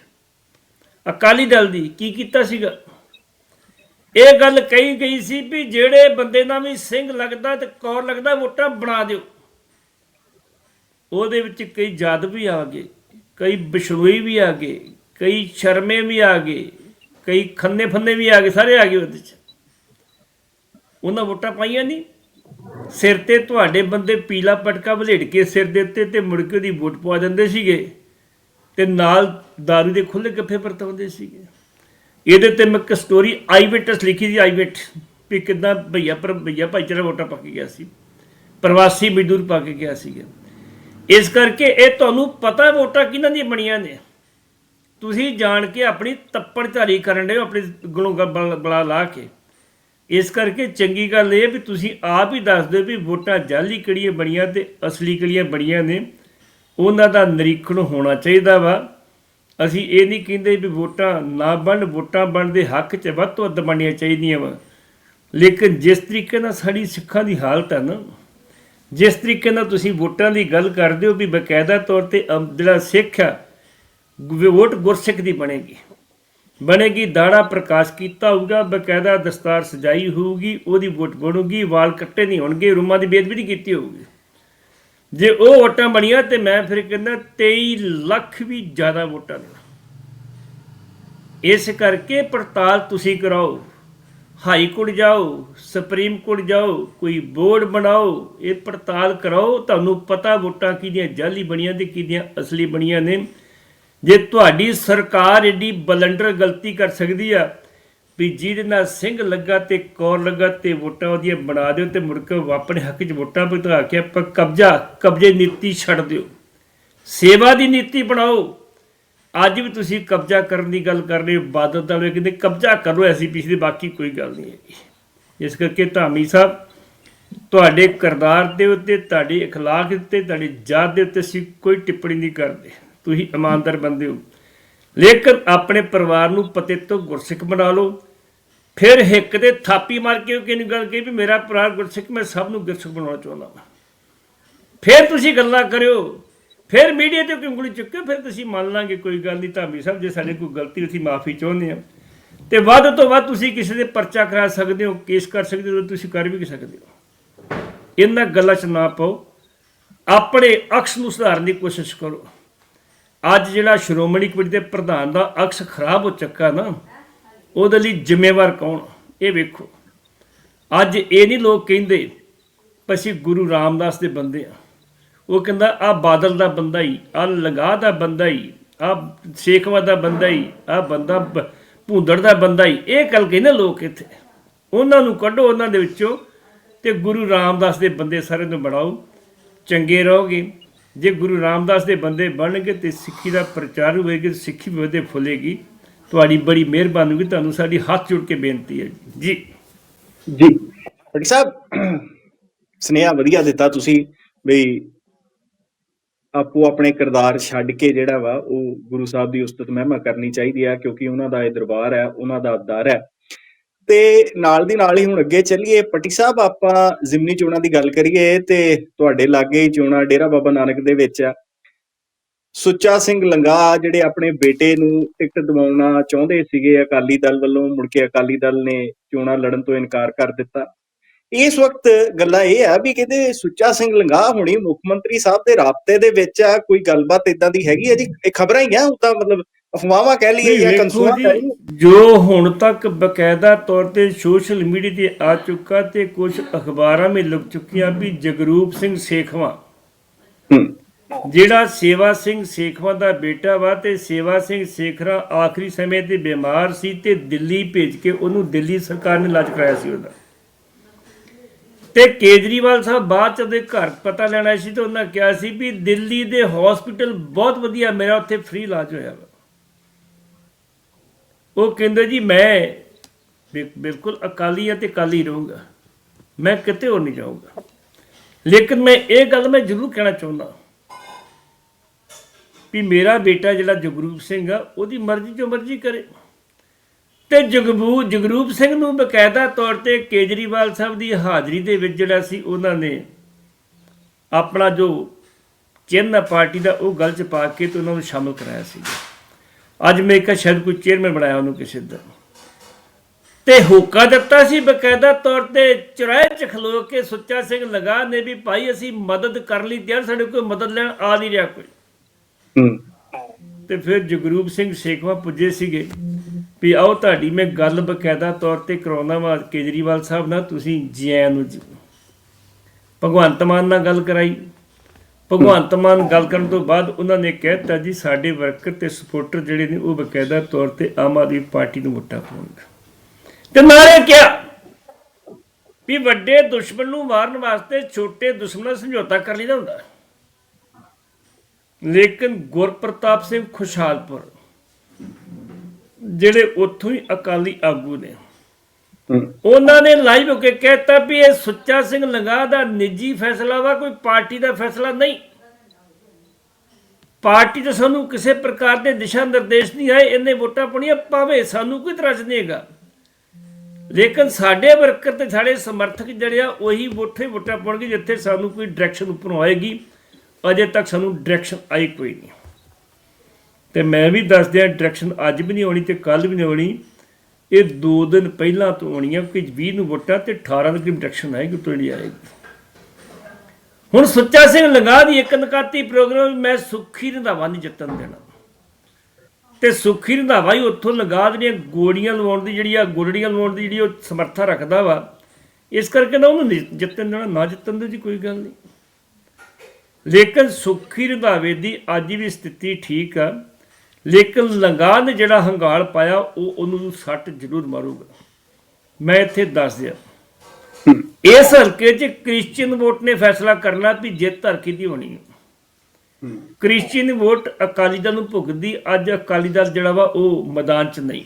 [SPEAKER 2] ਅਕਾਲੀ ਦਲ ਦੀ ਕੀ ਕੀਤਾ ਸੀਗਾ? ਇਹ ਗੱਲ ਕਹੀ ਗਈ ਸੀ ਵੀ ਜਿਹੜੇ ਬੰਦੇ ਨਾਲ ਵੀ ਸਿੰਘ ਲੱਗਦਾ ਤੇ ਕੌਰ ਲੱਗਦਾ, ਵੋਟਾਂ ਬਣਾ ਦਿਓ। ਉਹਦੇ ਵਿੱਚ ਕਈ ਜਦ ਵੀ ਆ ਗਏ, ਕਈ ਬਿਸ਼ਨੋਈ ਵੀ ਆ ਗਏ, ਕਈ ਸ਼ਰਮੇ ਵੀ ਆ ਗਏ, ਕਈ ਖੰਨੇ ਫੰਨੇ ਵੀ ਆ ਗਏ, ਸਾਰੇ ਆ ਗਏ ਉਹਦੇ ਚ ਉਹਨਾਂ ਵੋਟਾਂ ਪਾਈਆਂ ਨਹੀਂ। ਸਿਰ ਤੇ ਤੁਹਾਡੇ ਬੰਦੇ ਪੀਲਾ ਪਟਕਾ ਵਲੇੜ ਕੇ ਸਿਰ ਦੇ ਉੱਤੇ ਤੇ ਮੁੜ ਕੇ ਉਹਦੀ ਵੋਟ ਪਵਾ ਦਿੰਦੇ ਸੀਗੇ ਤੇ ਨਾਲ दारू ਦੇ ਖੁੱਲੇ ਗੱਫੇ ਵਰਤਾਉਂਦੇ ਸੀਗੇ। ਇਹਦੇ ਤੇ ਮੈਂ ਇੱਕ ਸਟੋਰੀ ਆਈ ਵਿਟਨੈਸ ਲਿਖੀ ਸੀ ਆਈ ਵਿਟ ਵੀ ਕਿਦਾਂ ਭਈਆ ਪਰ ਭਈਆ ਭਾਈਚਾਰਾ ਵੋਟਾਂ ਪਾ ਕੇ ਗਿਆ ਸੀ। ਪ੍ਰਵਾਸੀ ਮਜ਼ਦੂਰ ਪਾ ਕੇ ਗਿਆ ਸੀਗਾ। ਇਸ ਕਰਕੇ ਇਹ ਤੁਹਾਨੂੰ ਪਤਾ ਵੋਟਾਂ ਕਿਹਨਾਂ ਦੀਆਂ ਬਣੀਆਂ ਨੇ। ਤੁਸੀਂ ਜਾਣ ਕੇ ਆਪਣੀ ਤੱਪੜਧਾਰੀ ਕਰਨ ਦੇ ਆਪਣੀ ਗਲੋਂ ਬਲਾ ਲਾ ਕੇ। ਇਸ ਕਰਕੇ ਚੰਗੀ ਗੱਲ ਇਹ ਵੀ ਤੁਸੀਂ ਆਪ ਹੀ ਦੱਸ ਦਿਓ ਵੀ ਵੋਟਾਂ ਜਾਲੀ ਕਿਹੜੀਆਂ ਬਣੀਆਂ ਤੇ ਅਸਲੀ ਕਿਹੜੀਆਂ ਬਣੀਆਂ ਨੇ। ਉਹਨਾਂ ਦਾ ਨਿਰੀਖਣ ਹੋਣਾ ਚਾਹੀਦਾ ਵਾ। ਅਸੀਂ ਇਹ ਨਹੀਂ ਕਹਿੰਦੇ ਵੀ ਵੋਟਾਂ ਨਾ ਬਣ ਵੋਟਾਂ ਬਣ ਦੇ ਹੱਕ 'ਚ ਵੱਧ ਤੋਂ ਵੱਧ ਬਣਨੀਆਂ ਚਾਹੀਦੀਆਂ ਵਾ। ਲੇਕਿਨ ਜਿਸ ਤਰੀਕੇ ਨਾਲ ਸਾਡੀ ਸਿੱਖਾਂ ਦੀ ਹਾਲਤ ਹੈ ਨਾ ਜਿਸ ਤਰੀਕੇ ਨਾਲ ਤੁਸੀਂ ਵੋਟਾਂ ਦੀ ਗੱਲ ਕਰਦੇ ਹੋ ਵੀ ਬਕਾਇਦਾ ਤੌਰ ਤੇ ਜਿਹੜਾ ਸਿੱਖ ਆ ਵੋਟ ਗੁਰਸਿੱਖ ਦੀ ਬਣੇਗੀ। ਬਣੇਗੀ, ਦਾੜਾ ਪ੍ਰਕਾਸ਼ ਕੀਤਾ ਹੋਊਗਾ, ਬਕਾਇਦਾ ਦਸਤਾਰ ਸਜਾਈ ਹੋਊਗੀ, ਉਹਦੀ ਵੋਟ ਬਣੂਗੀ, ਵਾਲ ਕੱਟੇ ਨਹੀਂ ਹੋਣਗੇ, ਰੂਮਾਂ ਦੀ ਬੇਦਬੀ ਨਹੀਂ ਕੀਤੀ ਹੋਊਗੀ। ਜੇ ਉਹ ਵੋਟਾਂ ਬਣੀਆਂ ਤੇ ਮੈਂ ਫਿਰ ਕਹਿੰਦਾ 23 ਲੱਖ ਵੀ ਜ਼ਿਆਦਾ ਵੋਟਾਂ ਨੇ ਇਸ ਕਰਕੇ ਪੜਤਾਲ ਤੁਸੀਂ ਕਰਾਓ। ਹਾਈ ਕੋਰਟ ਜਾਓ, ਸੁਪਰੀਮ ਕੋਰਟ ਜਾਓ, ਕੋਈ ਬੋਰਡ ਬਣਾਓ, ਇਹ ਪੜਤਾਲ ਕਰਾਓ, ਤੁਹਾਨੂੰ ਪਤਾ ਵੋਟਾਂ ਕਿਹਦੀਆਂ ਜਾਲੀ ਬਣੀਆਂ ਤੇ ਕਿਹਦੀਆਂ ਅਸਲੀ ਬਣੀਆਂ ਨੇ। ਜੇ ਤੁਹਾਡੀ ਸਰਕਾਰ ਏਡੀ ਬਲੰਡਰ ਗਲਤੀ ਕਰ ਸਕਦੀ ਆ ਵੀ ਜਿਹਦੇ ਨਾਲ ਸਿੰਘ ਲੱਗਾ ਤੇ ਕੌਰ ਲੱਗਾ ਤੇ ਵੋਟਾਂ ਉਹਦੀਆਂ ਬਣਾ ਦਿਓ ਤੇ ਮੁੜ ਕੇ ਆਪਣੇ ਹੱਕ 'ਚ ਵੋਟਾਂ ਭੁਗਤਾ ਕੇ ਆਪਾਂ ਕਬਜ਼ਾ, ਕਬਜ਼ੇ ਨੀਤੀ ਛੱਡ ਦਿਓ। ਸੇਵਾ ਦੀ ਨੀਤੀ ਬਣਾਓ ਅੱਜ ਵੀ ਤੁਸੀਂ ਕਬਜ਼ਾ ਕਰਨ ਦੀ ਗੱਲ ਕਰ ਰਹੇ ਹੋ ਬਾਦਲ ਦਾ ਵੇ ਕਹਿੰਦੇ ਕਬਜ਼ਾ ਕਰੋ ਐਸੀ ਪਿਛਲੀ ਬਾਕੀ ਕੋਈ ਗੱਲ ਨਹੀਂ ਹੈਗੀ ਇਸ ਕਰਕੇ ਧਾਮੀ ਸਾਹਿਬ ਤੁਹਾਡੇ ਕਿਰਦਾਰ ਦੇ ਉੱਤੇ ਤੁਹਾਡੇ اخلاق ਦੇ ਉੱਤੇ ਤੁਹਾਡੀ ਜਾਤ ਦੇ ਉੱਤੇ ਅਸੀਂ ਕੋਈ ਟਿੱਪਣੀ ਨਹੀਂ ਕਰਦੇ ਤੁਸੀਂ ਇਮਾਨਦਾਰ ਬੰਦੇ ਹੋ ਲੇਕਿਨ ਆਪਣੇ ਪਰਿਵਾਰ ਨੂੰ ਪਤੇ ਤੋਂ ਗੁਰਸਿੱਖ ਬਣਾ ਲਓ ਫਿਰ ਹਿੱਕ ਦੇ ਥਾਪੀ ਮਾਰ ਕੇ ਕਿਹਨੂੰ ਗੱਲ ਕਹੀ ਵੀ ਮੇਰਾ ਪਰਿਵਾਰ ਗੁਰਸਿੱਖ ਮੈਂ ਸਭ ਨੂੰ ਗੁਰਸਿੱਖ ਬਣਾਉਣਾ ਚਾਹੁੰਦਾ ਹਾਂ ਫਿਰ ਤੁਸੀਂ ਗੱਲਾਂ ਕਰਿਓ ਫਿਰ ਮੀਡੀਆ ਤੇ ਕੋਈ ਉਂਗਲੀ ਚੁੱਕਿਓ ਫਿਰ ਤੁਸੀਂ ਮੰਨ ਲਾਂਗੇ, ਕੋਈ ਗੱਲ ਨਹੀਂ, ਧਾਮੀ ਸਾਹਿਬ, ਜੇ ਸਾਡੇ ਕੋਈ ਗਲਤੀ ਹੋਈ ਮਾਫੀ ਚਾਹੁੰਦੇ ਆ ਤੇ ਵੱਧ ਤੋਂ ਵੱਧ ਤੁਸੀਂ ਕਿਸੇ ਦੇ ਪਰਚਾ ਕਰਾ ਸਕਦੇ ਹੋ, ਕੇਸ ਕਰ ਸਕਦੇ ਹੋ ਤੁਸੀਂ ਕਰ ਵੀ ਸਕਦੇ ਹੋ। ਇਹਨਾਂ ਗੱਲਾਂ 'ਚ ਨਾ ਪਾਓ। ਆਪਣੇ ਅਕਸ ਨੂੰ ਸੁਧਾਰਨ ਦੀ ਕੋਸ਼ਿਸ਼ ਕਰੋ। ਅੱਜ ਜਿਹੜਾ ਸ਼੍ਰੋਮਣੀ ਕਮੇਟੀ ਦੇ ਪ੍ਰਧਾਨ ਦਾ ਅਕਸ ਖਰਾਬ ਹੋ ਚੱਕਾ ਨਾ, ਉਹਦੇ ਲਈ ਜ਼ਿੰਮੇਵਾਰ ਕੌਣ? ਇਹ ਵੇਖੋ। ਅੱਜ ਇਹ ਨਹੀਂ ਲੋਕ ਕਹਿੰਦੇ ਅਸੀਂ ਗੁਰੂ ਰਾਮਦਾਸ ਦੇ ਬੰਦੇ ਆ ਉਹ ਕਹਿੰਦਾ, ਆ ਬਾਦਲ ਦਾ ਬੰਦਾ ਹੀ ਆ ਲੰਗਾ ਦਾ ਬੰਦਾ ਹੀ ਆ ਸ਼ੇਖਵਾ ਦਾ ਬੰਦਾ ਹੀ ਆ ਬੰਦਾ ਭੂੰਦੜ ਦਾ ਬੰਦਾ ਹੀ ਇਹ ਗੱਲ ਕਹਿੰਦੇ ਲੋਕ ਇੱਥੇ। ਉਹਨਾਂ ਨੂੰ ਕੱਢੋ ਉਹਨਾਂ ਦੇ ਵਿੱਚੋਂ ਤੇ ਗੁਰੂ ਰਾਮਦਾਸ ਦੇ ਬੰਦੇ ਸਾਰੇ ਨੂੰ ਬਣਾਓ। ਚੰਗੇ ਰਹੋਗੇ। ਜੇ ਗੁਰੂ ਰਾਮਦਾਸ ਦੇ ਬੰਦੇ ਬਣਨਗੇ ਤੇ ਸਿੱਖੀ ਦਾ ਪ੍ਰਚਾਰ ਹੋਵੇਗਾ ਸਿੱਖੀ ਵੀ ਵਧੇ ਫੁੱਲੇਗੀ। ਤੁਹਾਡੀ ਬੜੀ ਮਿਹਰਬਾਨੀ ਹੋਗੀ ਤੁਹਾਨੂੰ ਸਾਡੀ ਹੱਥ ਜੋੜ ਕੇ ਬੇਨਤੀ ਹੈ ਜੀ।
[SPEAKER 1] ਜੀ। ਪਟੀ ਸਾਹਿਬ, ਸਨੇਹਾ ਵਧੀਆ ਦਿੱਤਾ ਤੁਸੀਂ ਵੀ ਆਪੋ ਆਪਣੇ ਕਿਰਦਾਰ ਛੱਡ ਕੇ ਜਿਹੜਾ ਵਾ, ਉਹ ਗੁਰੂ ਸਾਹਿਬ ਦੀ ਉਸਤਤ ਮਹਿਮਾ ਕਰਨੀ ਚਾਹੀਦੀ ਆ, ਕਿਉਂਕਿ ਉਹਨਾਂ ਦਾ ਇਹ ਦਰਬਾਰ ਹੈ, ਉਹਨਾਂ ਦਾ ਦਰ ਹੈ। ਤੇ ਨਾਲ ਦੀ ਨਾਲ ਹੀ ਹੁਣ ਅੱਗੇ ਚੱਲੀਏ, ਪੱਟੀ ਸਾਹਿਬ ਆਪਾਂ ਜ਼ਿਮਨੀ ਚੋਣਾਂ ਦੀ ਗੱਲ ਕਰੀਏ, ਤੇ ਤੁਹਾਡੇ ਲਾਗੇ ਹੀ ਚੋਣਾਂ ਡੇਰਾ ਬਾਬਾ ਨਾਨਕ ਦੇ ਵਿੱਚ ਆ। ਸੁੱਚਾ ਸਿੰਘ ਲੰਗਾ ਜਿਹੜੇ ਆਪਣੇ ਬੇਟੇ ਨੂੰ ਟਿਕਟ ਦਿਵਾਉਣਾ ਚਾਹੁੰਦੇ ਸੀਗੇ, ਅਕਾਲੀ ਦਲ ਵੱਲੋਂ, ਮੁੜ ਕੇ ਅਕਾਲੀ ਦਲ ਨੇ ਚੋਣਾਂ ਲੜਨ ਤੋਂ ਇਨਕਾਰ ਕਰ ਦਿੱਤਾ। ਇਸ ਵਕਤ ਗੱਲਾਂ ਇਹ ਆ ਵੀ ਕਹਿੰਦੇ ਸੁੱਚਾ ਸਿੰਘ ਲੰਗਾ ਹੁਣੀ ਮੁੱਖ ਮੰਤਰੀ ਸਾਹਿਬ ਦੇ ਰਾਬਤੇ ਦੇ ਵਿੱਚ ਆ ਕੋਈ ਗੱਲਬਾਤ ਇਦਾਂ ਦੀ ਹੈਗੀ ਹੈ ਜੀ? ਇਹ ਖਬਰਾਂ ਹੀ ਆ ਉਹ ਤਾਂ ਮਤਲਬ ਅਫਵਾਹਾਂ ਕਹਿ ਲਈਏ ਜਾਂ
[SPEAKER 2] ਵੇਖੋ
[SPEAKER 1] ਕਨਸੂਆ
[SPEAKER 2] ਜੀ,
[SPEAKER 1] ਕਹਿ ਲਈਏ।
[SPEAKER 2] ਜੋ ਹੁਣ ਤੱਕ ਬਕਾਇਦਾ ਤੌਰ ਤੇ ਸੋਸ਼ਲ ਮੀਡੀਆ ਤੇ ਆ ਚੁੱਕਾ ਤੇ ਕੁਝ ਅਖਬਾਰਾਂ ਵਿੱਚ ਲਿਖ ਚੁੱਕੀਆਂ ਵੀ ਜਗਰੂਪ ਸਿੰਘ ਸੇਖਵਾ। ਜਿਹੜਾ ਸੇਵਾ ਸਿੰਘ ਸੇਖਵਾ ਦਾ ਬੇਟਾ ਵਾ ਤੇ ਸੇਵਾ ਸਿੰਘ ਸੇਖਰਾ ਆਖਰੀ ਸਮੇਂ ਤੇ ਬਿਮਾਰ ਸੀ ਤੇ ਦਿੱਲੀ ਭੇਜ ਕੇ ਉਹਨੂੰ ਦਿੱਲੀ ਸਰਕਾਰ ਨੇ ਇਲਾਜ ਕਰਾਇਆ ਸੀ ਉਹਦਾ। ਤੇ ਕੇਜਰੀਵਾਲ ਸਾਹਿਬ ਬਾਅਦ ਚ ਉਹਦੇ ਘਰ ਪਤਾ ਲੈਣਾ ਸੀ ਤੇ ਉਹਨਾਂ ਕਿਹਾ ਸੀ ਵੀ ਦਿੱਲੀ ਦੇ ਹਸਪੀਟਲ ਬਹੁਤ ਵਧੀਆ, ਮੇਰਾ ਉੱਥੇ ਫ੍ਰੀ ਇਲਾਜ ਹੋਇਆ ਵਾ। ਉਹ ਕਹਿੰਦੇ ਜੀ, ਮੈਂ ਬਿਲਕੁਲ ਅਕਾਲੀ ਅਤੇ ਕਾਲੀ ਰਹੂੰਗਾ। ਮੈਂ ਕਿਤੇ ਹੋਰ ਨਹੀਂ ਜਾਊਂਗਾ। ਲੇਕਿਨ ਮੈਂ ਇਹ ਗੱਲ ਮੈਂ ਜ਼ਰੂਰ ਕਹਿਣਾ ਚਾਹੁੰਦਾ ਵੀ ਮੇਰਾ ਬੇਟਾ ਜਿਹੜਾ ਜਗਰੂਪ ਸਿੰਘ ਆ, ਉਹਦੀ ਮਰਜ਼ੀ ਜੋ ਮਰਜ਼ੀ ਕਰੇ। ਤੇ ਜਗਬੂ ਜਗਰੂਪ ਸਿੰਘ ਨੂੰ ਬਕਾਇਦਾ ਤੌਰ ਤੇ ਕੇਜਰੀਵਾਲ ਸਾਹਿਬ ਦੀ ਹਾਜ਼ਰੀ ਦੇ ਵਿੱਚ ਜਿਹੜਾ ਸੀ ਉਹਨਾਂ ਨੇ ਆਪਣਾ ਜੋ ਚਿੰਨ੍ਹ ਆ ਪਾਰਟੀ ਦਾ ਉਹ ਗੱਲ ਚ ਪਾ ਕੇ ਤੇ ਉਹਨਾਂ ਨੂੰ ਸ਼ਾਮਲ ਕਰਾਇਆ ਸੀ। ਅੱਜ ਮੈਂ ਇੱਕ ਸ਼ਾਇਦ ਕੋਈ ਚੇਅਰਮੈਨ ਬਣਾਇਆ ਉਹਨੂੰ ਕਿਸੇ ਦਾ। ਤੇ ਹੋਕਾ ਦਿੱਤਾ ਸੀ ਬਕਾਇਦਾ ਤੌਰ ਤੇ ਚੁਰਾਏ ਚ ਖਲੋ ਕੇ ਸੁੱਚਾ ਸਿੰਘ ਲਗਾ ਨੇ ਵੀ ਭਾਈ ਅਸੀਂ ਮਦਦ ਕਰ ਲਈ ਤੇ ਸਾਡੇ ਕੋਈ ਮਦਦ ਲੈਣ ਆ ਨਹੀਂ ਰਿਹਾ ਕੋਈ।
[SPEAKER 1] ਹੂੰ।
[SPEAKER 2] ਤੇ ਫਿਰ ਜਗਰੂਪ ਸਿੰਘ ਸੇਖਵਾ ਪੁੱਜੇ ਸੀਗੇ। ਵੀ ਆਓ ਤੁਹਾਡੀ ਮੈਂ ਗੱਲ ਬਕਾਇਦਾ ਤੌਰ ਤੇ ਕਰਾਉਣਾ ਵਾ ਕੇਜਰੀਵਾਲ ਸਾਹਿਬ ਨਾਲ, ਤੁਸੀਂ ਜੈਨ ਨੂੰ ਜੀ। ਭਗਵੰਤ ਮਾਨ ਨਾਲ ਗੱਲ ਕਰਾਈ। ਭਗਵੰਤ ਮਾਨ ਗੱਲ ਕਰਨ ਤੋਂ ਬਾਅਦ ਉਹਨਾਂ ਨੇ ਕਹਿਤਾ ਜੀ, ਸਾਡੇ ਵਰਕਰ ਤੇ ਸਪੋਰਟਰ ਜਿਹੜੇ ਨੇ ਉਹ ਬਕਾਇਦਾ ਤੌਰ ਤੇ ਆਮ ਆਦਮੀ ਪਾਰਟੀ ਨੂੰ ਵੋਟਾਂ ਪਾਉਣਗੇ। ਤੇ ਨਾਲੇ ਕਿਹਾ ਵੀ ਵੱਡੇ ਦੁਸ਼ਮਣ ਨੂੰ ਮਾਰਨ ਵਾਸਤੇ ਛੋਟੇ ਦੁਸ਼ਮਣ ਸਮਝੌਤਾ ਕਰ ਲਈਦਾ ਹੁੰਦਾ। ਲੇਕਿਨ ਗੁਰਪ੍ਰਤਾਪ ਸਿੰਘ ਖੁਸ਼ਹਾਲਪੁਰ ਜਿਹੜੇ ਉੱਥੋਂ ਹੀ ਅਕਾਲੀ ਆਗੂ ਨੇ। ਉਹਨਾਂ ਨੇ ਲਾਈਵ ਹੋ ਕੇ ਕਹਿਤਾ ਵੀ ਇਹ ਸੁੱਚਾ ਸਿੰਘ ਲੰਗਾ ਦਾ ਨਿੱਜੀ ਫੈਸਲਾ ਵਾ ਕੋਈ ਪਾਰਟੀ ਦਾ ਫੈਸਲਾ ਨਹੀਂ। ਪਾਰਟੀ ਤੋਂ ਸਾਨੂੰ ਕਿਸੇ ਪ੍ਰਕਾਰ ਦੇ ਦਿਸ਼ਾ ਨਿਰਦੇਸ਼ ਨਹੀਂ ਆਏ ਇਹਨੇ ਵੋਟਾਂ ਪਾਉਣੀਆਂ ਪਾਵੇ ਸਾਨੂੰ ਕੋਈ ਇਤਰਾਜ਼ ਨਹੀਂ ਹੈਗਾ। ਲੇਕਿਨ ਸਾਡੇ ਵਰਕਰ ਤੇ ਸਾਡੇ ਸਮਰਥਕ ਜਿਹੜੇ ਆ ਉਹੀ ਵੋਟੇ ਵੋਟਾਂ ਪਾਉਣਗੇ ਜਿੱਥੇ ਸਾਨੂੰ ਕੋਈ ਡਾਇਰੈਕਸ਼ਨ ਉੱਪਰੋਂ ਆਏਗੀ। ਅਜੇ ਤੱਕ ਸਾਨੂੰ ਡਾਇਰੈਕਸ਼ਨ ਆਈ ਕੋਈ ਨਹੀਂ। ਤੇ ਮੈਂ ਵੀ ਦੱਸ ਦਿਆਂ ਡਾਇਰੈਕਸ਼ਨ ਅੱਜ ਵੀ ਨਹੀਂ ਆਉਣੀ ਤੇ ਕੱਲ ਵੀ ਨਹੀਂ ਆਉਣੀ, ਇਹ 2 ਦਿਨ ਪਹਿਲਾਂ ਤੋਂ ਆਉਣੀ ਆ ਕਿ 20 ਨੂੰ ਵੋਟਾਂ ਤੇ 18 ਨੂੰ ਡਾਇਰੈਕਸ਼ਨ ਆਏਗੀ ਤੋਂ ਜਿਹੜੀ ਆਏਗੀ। ਹੁਣ ਸੁੱਚਾ ਸਿੰਘ ਲੰਗਾ ਦੀ ਇੱਕ ਨਕਾਤੀ ਪ੍ਰੋਗਰਾਮ ਮੈਂ ਸੁੱਖੀ ਰੰਧਾਵਾ ਨਹੀਂ ਜਿੱਤਣ ਦੇਣਾ। ਤੇ ਸੁੱਖੀ ਰੰਧਾਵਾ ਹੀ ਉੱਥੋਂ ਲਗਾ ਦੀਆਂ ਗੋੜੀਆਂ ਲਵਾਉਣ ਦੀ ਜਿਹੜੀ ਆ ਗੋਲੀਆਂ ਲਵਾਉਣ ਦੀ ਜਿਹੜੀ ਉਹ ਸਮਰੱਥਾ ਰੱਖਦਾ ਵਾ, ਇਸ ਕਰਕੇ ਨਾ ਉਹਨੂੰ ਜਿੱਤਣ ਦੇਣਾ, ਨਾ ਜਿੱਤਣ ਦੇ ਜੀ ਕੋਈ ਗੱਲ ਨਹੀਂ। ਲੇਕਿਨ ਸੁੱਖੀ ਰੰਧਾਵੇ ਦੀ ਅੱਜ ਵੀ ਸਥਿਤੀ ਠੀਕ ਆ। ਲੇਕਿਨ ਲੰਗਾ ਨੇ ਜਿਹੜਾ ਹੰਗਾਲ ਪਾਇਆ ਉਹ ਉਹਨੂੰ ਸੱਟ ਜ਼ਰੂਰ ਮਾਰੂਗਾ। ਮੈਂ ਇੱਥੇ ਦੱਸ ਦਿਆਂ। ਇਸ ਹਲਕੇ 'ਚ ਕ੍ਰਿਸਚੀਅਨ ਵੋਟ ਨੇ ਫੈਸਲਾ ਕਰਨਾ ਵੀ ਜਿੱਤ ਹਲਕੇ ਦੀ ਹੋਣੀ ਹੈ। ਕ੍ਰਿਸਚੀਅਨ ਵੋਟ ਅਕਾਲੀ ਦਲ ਨੂੰ ਭੁਗਤਦੀ ਅੱਜ ਅਕਾਲੀ ਦਲ ਜਿਹੜਾ ਵਾ ਉਹ ਮੈਦਾਨ 'ਚ ਨਹੀਂ।